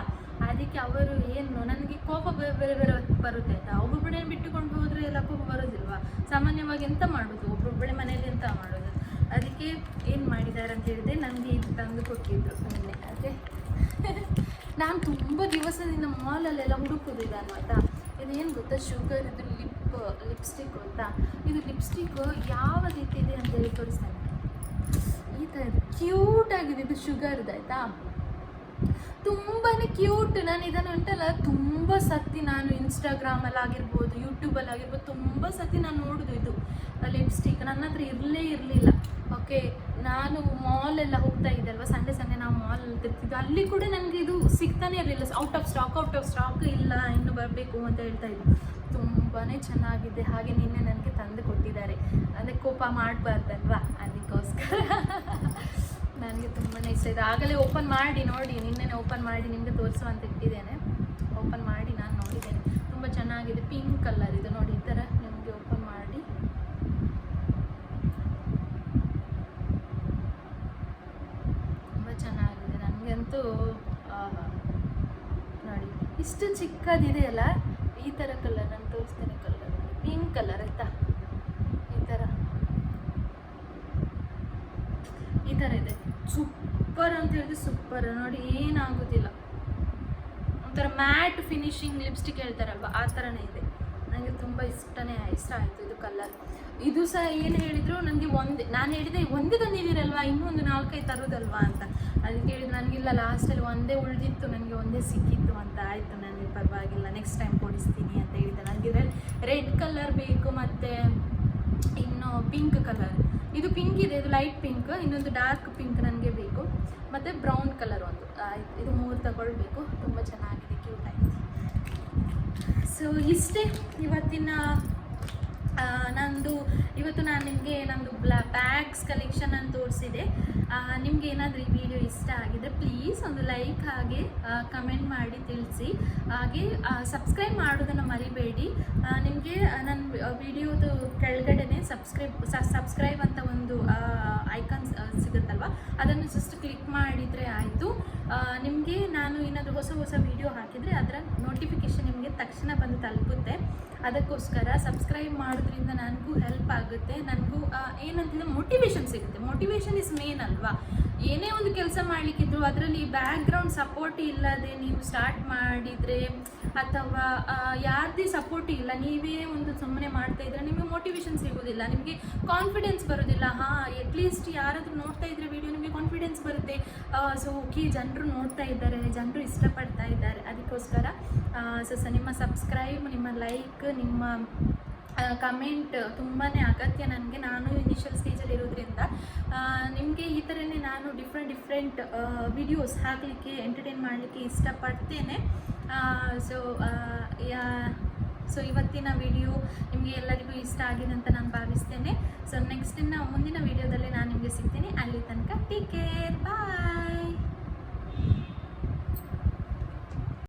ಅದಕ್ಕೆ ಅವರು ಏನು, ನನಗೆ ಕೋಪ ಬೇರೆ ಬೇರೆ, ಬರುತ್ತೆ ಆಯ್ತಾ ಒಬ್ಬೊಬ್ಬಳೇ ಬಿಟ್ಟುಕೊಂಡು ಹೋದರೆ ಎಲ್ಲ ಕೋಪ ಬರೋದಿಲ್ವಾ? ಸಾಮಾನ್ಯವಾಗಿ ಎಂತ ಮಾಡೋದು? ಒಬ್ಬೊಬ್ಬಳೆ ಮನೇಲಿ ಎಂತ ಮಾಡೋದು? ಅದಕ್ಕೆ ಏನು ಮಾಡಿದ್ದಾರೆ ಅಂತ ಹೇಳಿದ್ರೆ ನನಗೆ ಇದು ತಂದು ಕೊಟ್ಟಿದ್ರು ಮೊನ್ನೆ ಅದೇ. ನಾನು ತುಂಬ ದಿವಸದಿಂದ ಮಾಲಲ್ಲೆಲ್ಲ ಹುಡುಕೋದಿಲ್ಲ ಇದೇನು ಇದು ಏನು ಗೊತ್ತಾ? ಶುಗರ್ ಇದು ಲಿಪ್ ಲಿಪ್ಸ್ಟಿಕ್ ಅಂತ ಇದು ಲಿಪ್ಸ್ಟಿಕ್ ಯಾವ ರೀತಿ ಇದೆ ಅಂತ ಹೇಳಿ ತೋರಿಸ್ತಾನೆ ಈ ಥರ ಕ್ಯೂಟ್ ಆಗಿದೆ ಇದು ಶುಗರ್ದು ಆಯಿತಾ? ತುಂಬಾ ಕ್ಯೂಟ್ ನಾನು ಇದನ್ನು ಉಂಟಲ್ಲ, ತುಂಬ ಸತಿ ನಾನು ಇನ್ಸ್ಟಾಗ್ರಾಮಲ್ಲಿ ಆಗಿರ್ಬೋದು ಯೂಟ್ಯೂಬಲ್ಲಿ ಆಗಿರ್ಬೋದು, ತುಂಬ ಸತಿ ನಾನು ನೋಡೋದು ಇದು. ಲಿಪ್ಸ್ಟಿಕ್ ನನ್ನ ಹತ್ರ ಇರಲೇ ಇರಲಿಲ್ಲ. ಓಕೆ, ನಾನು ಮಾಲ್ ಎಲ್ಲ ಹೋಗ್ತಾ ಇದ್ದೆ ಅಲ್ವಾ? ಸಂಡೆ ಸಂಡೆ ನಾವು ಮಾಲ್ ತಿರ್ತಿದ್ವಿ ಅಲ್ಲಿ ಕೂಡ ನನಗೆ ಇದು ಸಿಗ್ತಾನೆ ಇರಲಿಲ್ಲ. Out of stock out of stock ಇಲ್ಲ, ಇನ್ನು ಬರಬೇಕು ಅಂತ ಹೇಳ್ತಾ ಇದ್ವಿ ತುಂಬಾ ಚೆನ್ನಾಗಿದೆ. ಹಾಗೆ ನಿನ್ನೆ ನನಗೆ ತಂದು ಕೊಟ್ಟಿದ್ದಾರೆ. ಅಂದರೆ ಕೋಪ ಮಾಡಬಾರ್ದಲ್ವಾ? ಅದಕ್ಕೋಸ್ಕರ. [laughs] ನನಗೆ ತುಂಬಾ ಇಷ್ಟ ಇದೆ. ಆಗಲೇ ಓಪನ್ ಮಾಡಿ, ನೋಡಿ. ನಿನ್ನೆ ಓಪನ್ ಮಾಡಿ ನಿಮಗೆ ತೋರಿಸುವಂತ ಇಟ್ಟಿದ್ದೇನೆ. ಓಪನ್ ಮಾಡಿ ನಾನು ನೋಡಿದ್ದೇನೆ. ತುಂಬ ಚೆನ್ನಾಗಿದೆ. ಪಿಂಕ್ ಕಲರ್ ಇದು ನೋಡಿ, ಈ ಥರ ನಿಮಗೆ ಓಪನ್ ಮಾಡಿ ತುಂಬ ಚೆನ್ನಾಗಿದೆ ನನಗಂತೂ ನೋಡಿ ಇಷ್ಟು ಚಿಕ್ಕದಿದೆಯಲ್ಲ ಈ ಥರ ಕಲರ್ ನಾನು ತೋರಿಸ್ತೇನೆ ಕಲರ್ ಪಿಂಕ್ ಕಲರ್ ಆಯ್ತಾ? ಈ ಥರ ಈ ಥರ ಇದೆ. ಸೂಪರ್ ಅಂತ ಹೇಳಿದ್ರೆ ಸೂಪರ್ ನೋಡಿ, ಏನಾಗೋದಿಲ್ಲ. ಒಂಥರ ಮ್ಯಾಟ್ ಫಿನಿಶಿಂಗ್ ಲಿಪ್ಸ್ಟಿಕ್ ಹೇಳ್ತಾರಲ್ವ? ಆ ಥರನೇ ಇದೆ. ನನಗೆ ತುಂಬ ಇಷ್ಟನೇ ಇಷ್ಟ ಆಯಿತು, ಇದು ಕಲರ್ ಇದು ಸಹ ಏನು ಹೇಳಿದ್ರು ನನಗೆ ಒಂದೇ ನಾನು ಹೇಳಿದೆ, ಒಂದೇ ತಂದಿದ್ದೀರಲ್ವಾ? ಇನ್ನೂ ಒಂದು ನಾಲ್ಕೈದು ತರೋದಲ್ವಾ ಅಂತ. ಅದಕ್ಕೆ ಹೇಳಿದ್ರು, ನನಗಿಲ್ಲ ಲಾಸ್ಟಲ್ಲಿ ಒಂದೇ ಉಳಿದಿತ್ತು, ನನಗೆ ಒಂದೇ ಸಿಕ್ಕಿತ್ತು ಅಂತ ಆಯಿತು ನನಗೆ ಪರವಾಗಿಲ್ಲ ನೆಕ್ಸ್ಟ್ ಟೈಮ್ ಕೊಡಿಸ್ತೀನಿ ಅಂತ ಹೇಳಿದೆ ನನಗೆ ರೆಡ್ ಕಲರ್ ಬೇಕು ಮತ್ತು ಇನ್ನು ಪಿಂಕ್ ಕಲರ್ ಇದು ಪಿಂಕ್ ಇದೆ, ಇದು ಲೈಟ್ ಪಿಂಕ್ ಇನ್ನೊಂದು ಡಾರ್ಕ್ ಪಿಂಕ್ ನನಗೆ ಬೇಕು. ಮತ್ತು ಬ್ರೌನ್ ಕಲರ್ ಒಂದು. ಆಯ್ತು, ಇದು ಮೂರು ತಗೊಳ್ಬೇಕು. ತುಂಬ ಚೆನ್ನಾಗಿದೆ ಕ್ಯೂಟ್ ಆಗಿದೆ ಸೊ ಇಷ್ಟೇ ಇವತ್ತಿನ ನಂದು ಇವತ್ತು ನಾನು ನಿಮಗೆ ನಂದು ಬ್ಲಾ ಬ್ಯಾಗ್ಸ್ ಕಲೆಕ್ಷನ್ ಅನ್ನು ತೋರಿಸಿದೆ. ನಿಮಗೆ ಏನಾದರೂ ಈ ವಿಡಿಯೋ ಇಷ್ಟ ಆಗಿದ್ರೆ ಪ್ಲೀಸ್ ಒಂದು ಲೈಕ್ ಹಾಗೆ ಕಮೆಂಟ್ ಮಾಡಿ ತಿಳಿಸಿ. ಹಾಗೆ ಸಬ್ಸ್ಕ್ರೈಬ್ ಮಾಡೋದನ್ನು ಮರಿಬೇಡಿ. ನಿಮಗೆ ನನ್ನ ವಿಡಿಯೋದು ಕೆಳಗಡೆನೆ ಸಬ್ಸ್ಕ್ರೈಬ್ ಸಬ್ಸ್ಕ್ರೈಬ್ ಅಂತ ಒಂದು ಐಕಾನ್ ಸಿಗುತ್ತಲ್ವ? ಅದನ್ನು ಜಸ್ಟ್ ಕ್ಲಿಕ್ ಮಾಡಿದರೆ ಆಯಿತು. ನಿಮಗೆ ನಾನು ಏನಾದರೂ ಹೊಸ ಹೊಸ ವಿಡಿಯೋ ಹಾಕಿದರೆ ಅದರ ನೋಟಿಫಿಕೇಷನ್ ನಿಮಗೆ ತಕ್ಷಣ ಬಂದು ತಲುಪುತ್ತೆ. ಅದಕ್ಕೋಸ್ಕರ ಸಬ್ಸ್ಕ್ರೈಬ್ ಮಾಡೋದ್ರಿಂದ ನನಗೂ ಹೆಲ್ಪ್ ಆಗುತ್ತೆ. ನನಗೂ ಏನಂತಂದರೆ ಮೋಟಿವೇಶನ್ ಸಿಗುತ್ತೆ. ಮೋಟಿವೇಶನ್ ಇಸ್ ಮೇನ್ ಅಲ್ವಾ? ಏನೇ ಒಂದು ಕೆಲಸ ಮಾಡಲಿಕ್ಕಿದ್ರು ಅದರಲ್ಲಿ ಬ್ಯಾಕ್ಗ್ರೌಂಡ್ ಸಪೋರ್ಟ್ ಇಲ್ಲದೆ ನೀವು ಸ್ಟಾರ್ಟ್ ಮಾಡಿದರೆ ಅಥವಾ ಯಾರದೇ ಸಪೋರ್ಟ್ ಇಲ್ಲ, ನೀವೇ ಒಂದು ಸುಮ್ಮನೆ ಮಾಡ್ತಾ ಇದ್ರೆ ನಿಮಗೆ ಮೋಟಿವೇಶನ್ ಸಿಗೋದಿಲ್ಲ, ನಿಮಗೆ ಕಾನ್ಫಿಡೆನ್ಸ್ ಬರೋದಿಲ್ಲ. ಹಾಂ ಅಟ್ಲೀಸ್ಟ್ ಯಾರಾದರೂ ನೋಡ್ತಾ ಇದ್ರೆ ವಿಡಿಯೋ ನಿಮಗೆ ಕಾನ್ಫಿಡೆನ್ಸ್ ಬರುತ್ತೆ. ಸೊ ಓಕೆ ಜನರು ನೋಡ್ತಾ ಇದ್ದಾರೆ, ಜನರು ಇಷ್ಟಪಡ್ತಾ ಇದ್ದಾರೆ. ಅದಕ್ಕೋಸ್ಕರ ಸೊ ಸ ನಿಮ್ಮ ಸಬ್ಸ್ಕ್ರೈಬ್ ನಿಮ್ಮ ಲೈಕ್ ನಿಮ್ಮ ಕಮೆಂಟ್ ತುಂಬಾ ಅಗತ್ಯ ನನಗೆ. ನಾನು ಇನಿಷಿಯಲ್ ಸ್ಟೇಜಲ್ಲಿ ಇರೋದ್ರಿಂದ ನಿಮಗೆ ಈ ಥರನೇ ನಾನು ಡಿಫ್ರೆಂಟ್ ಡಿಫ್ರೆಂಟ್ ವಿಡಿಯೋಸ್ ಹಾಕಲಿಕ್ಕೆ ಎಂಟರ್ಟೈನ್ ಮಾಡಲಿಕ್ಕೆ ಇಷ್ಟಪಡ್ತೇನೆ. ಸೊ ಸೊ ಇವತ್ತಿನ ವಿಡಿಯೋ ನಿಮಗೆ ಎಲ್ಲರಿಗೂ ಇಷ್ಟ ಆಗಿದೆ ಅಂತ ನಾನು ಭಾವಿಸ್ತೇನೆ. ಸೊ ನೆಕ್ಸ್ಟ್ ಇನ್ನು ಮುಂದಿನ ವಿಡಿಯೋದಲ್ಲಿ ನಾನು ನಿಮಗೆ ಸಿಗ್ತೀನಿ. ಅಲ್ಲಿ ತನಕ ಟೇಕ್ ಕೇರ್ ಬಾಯ್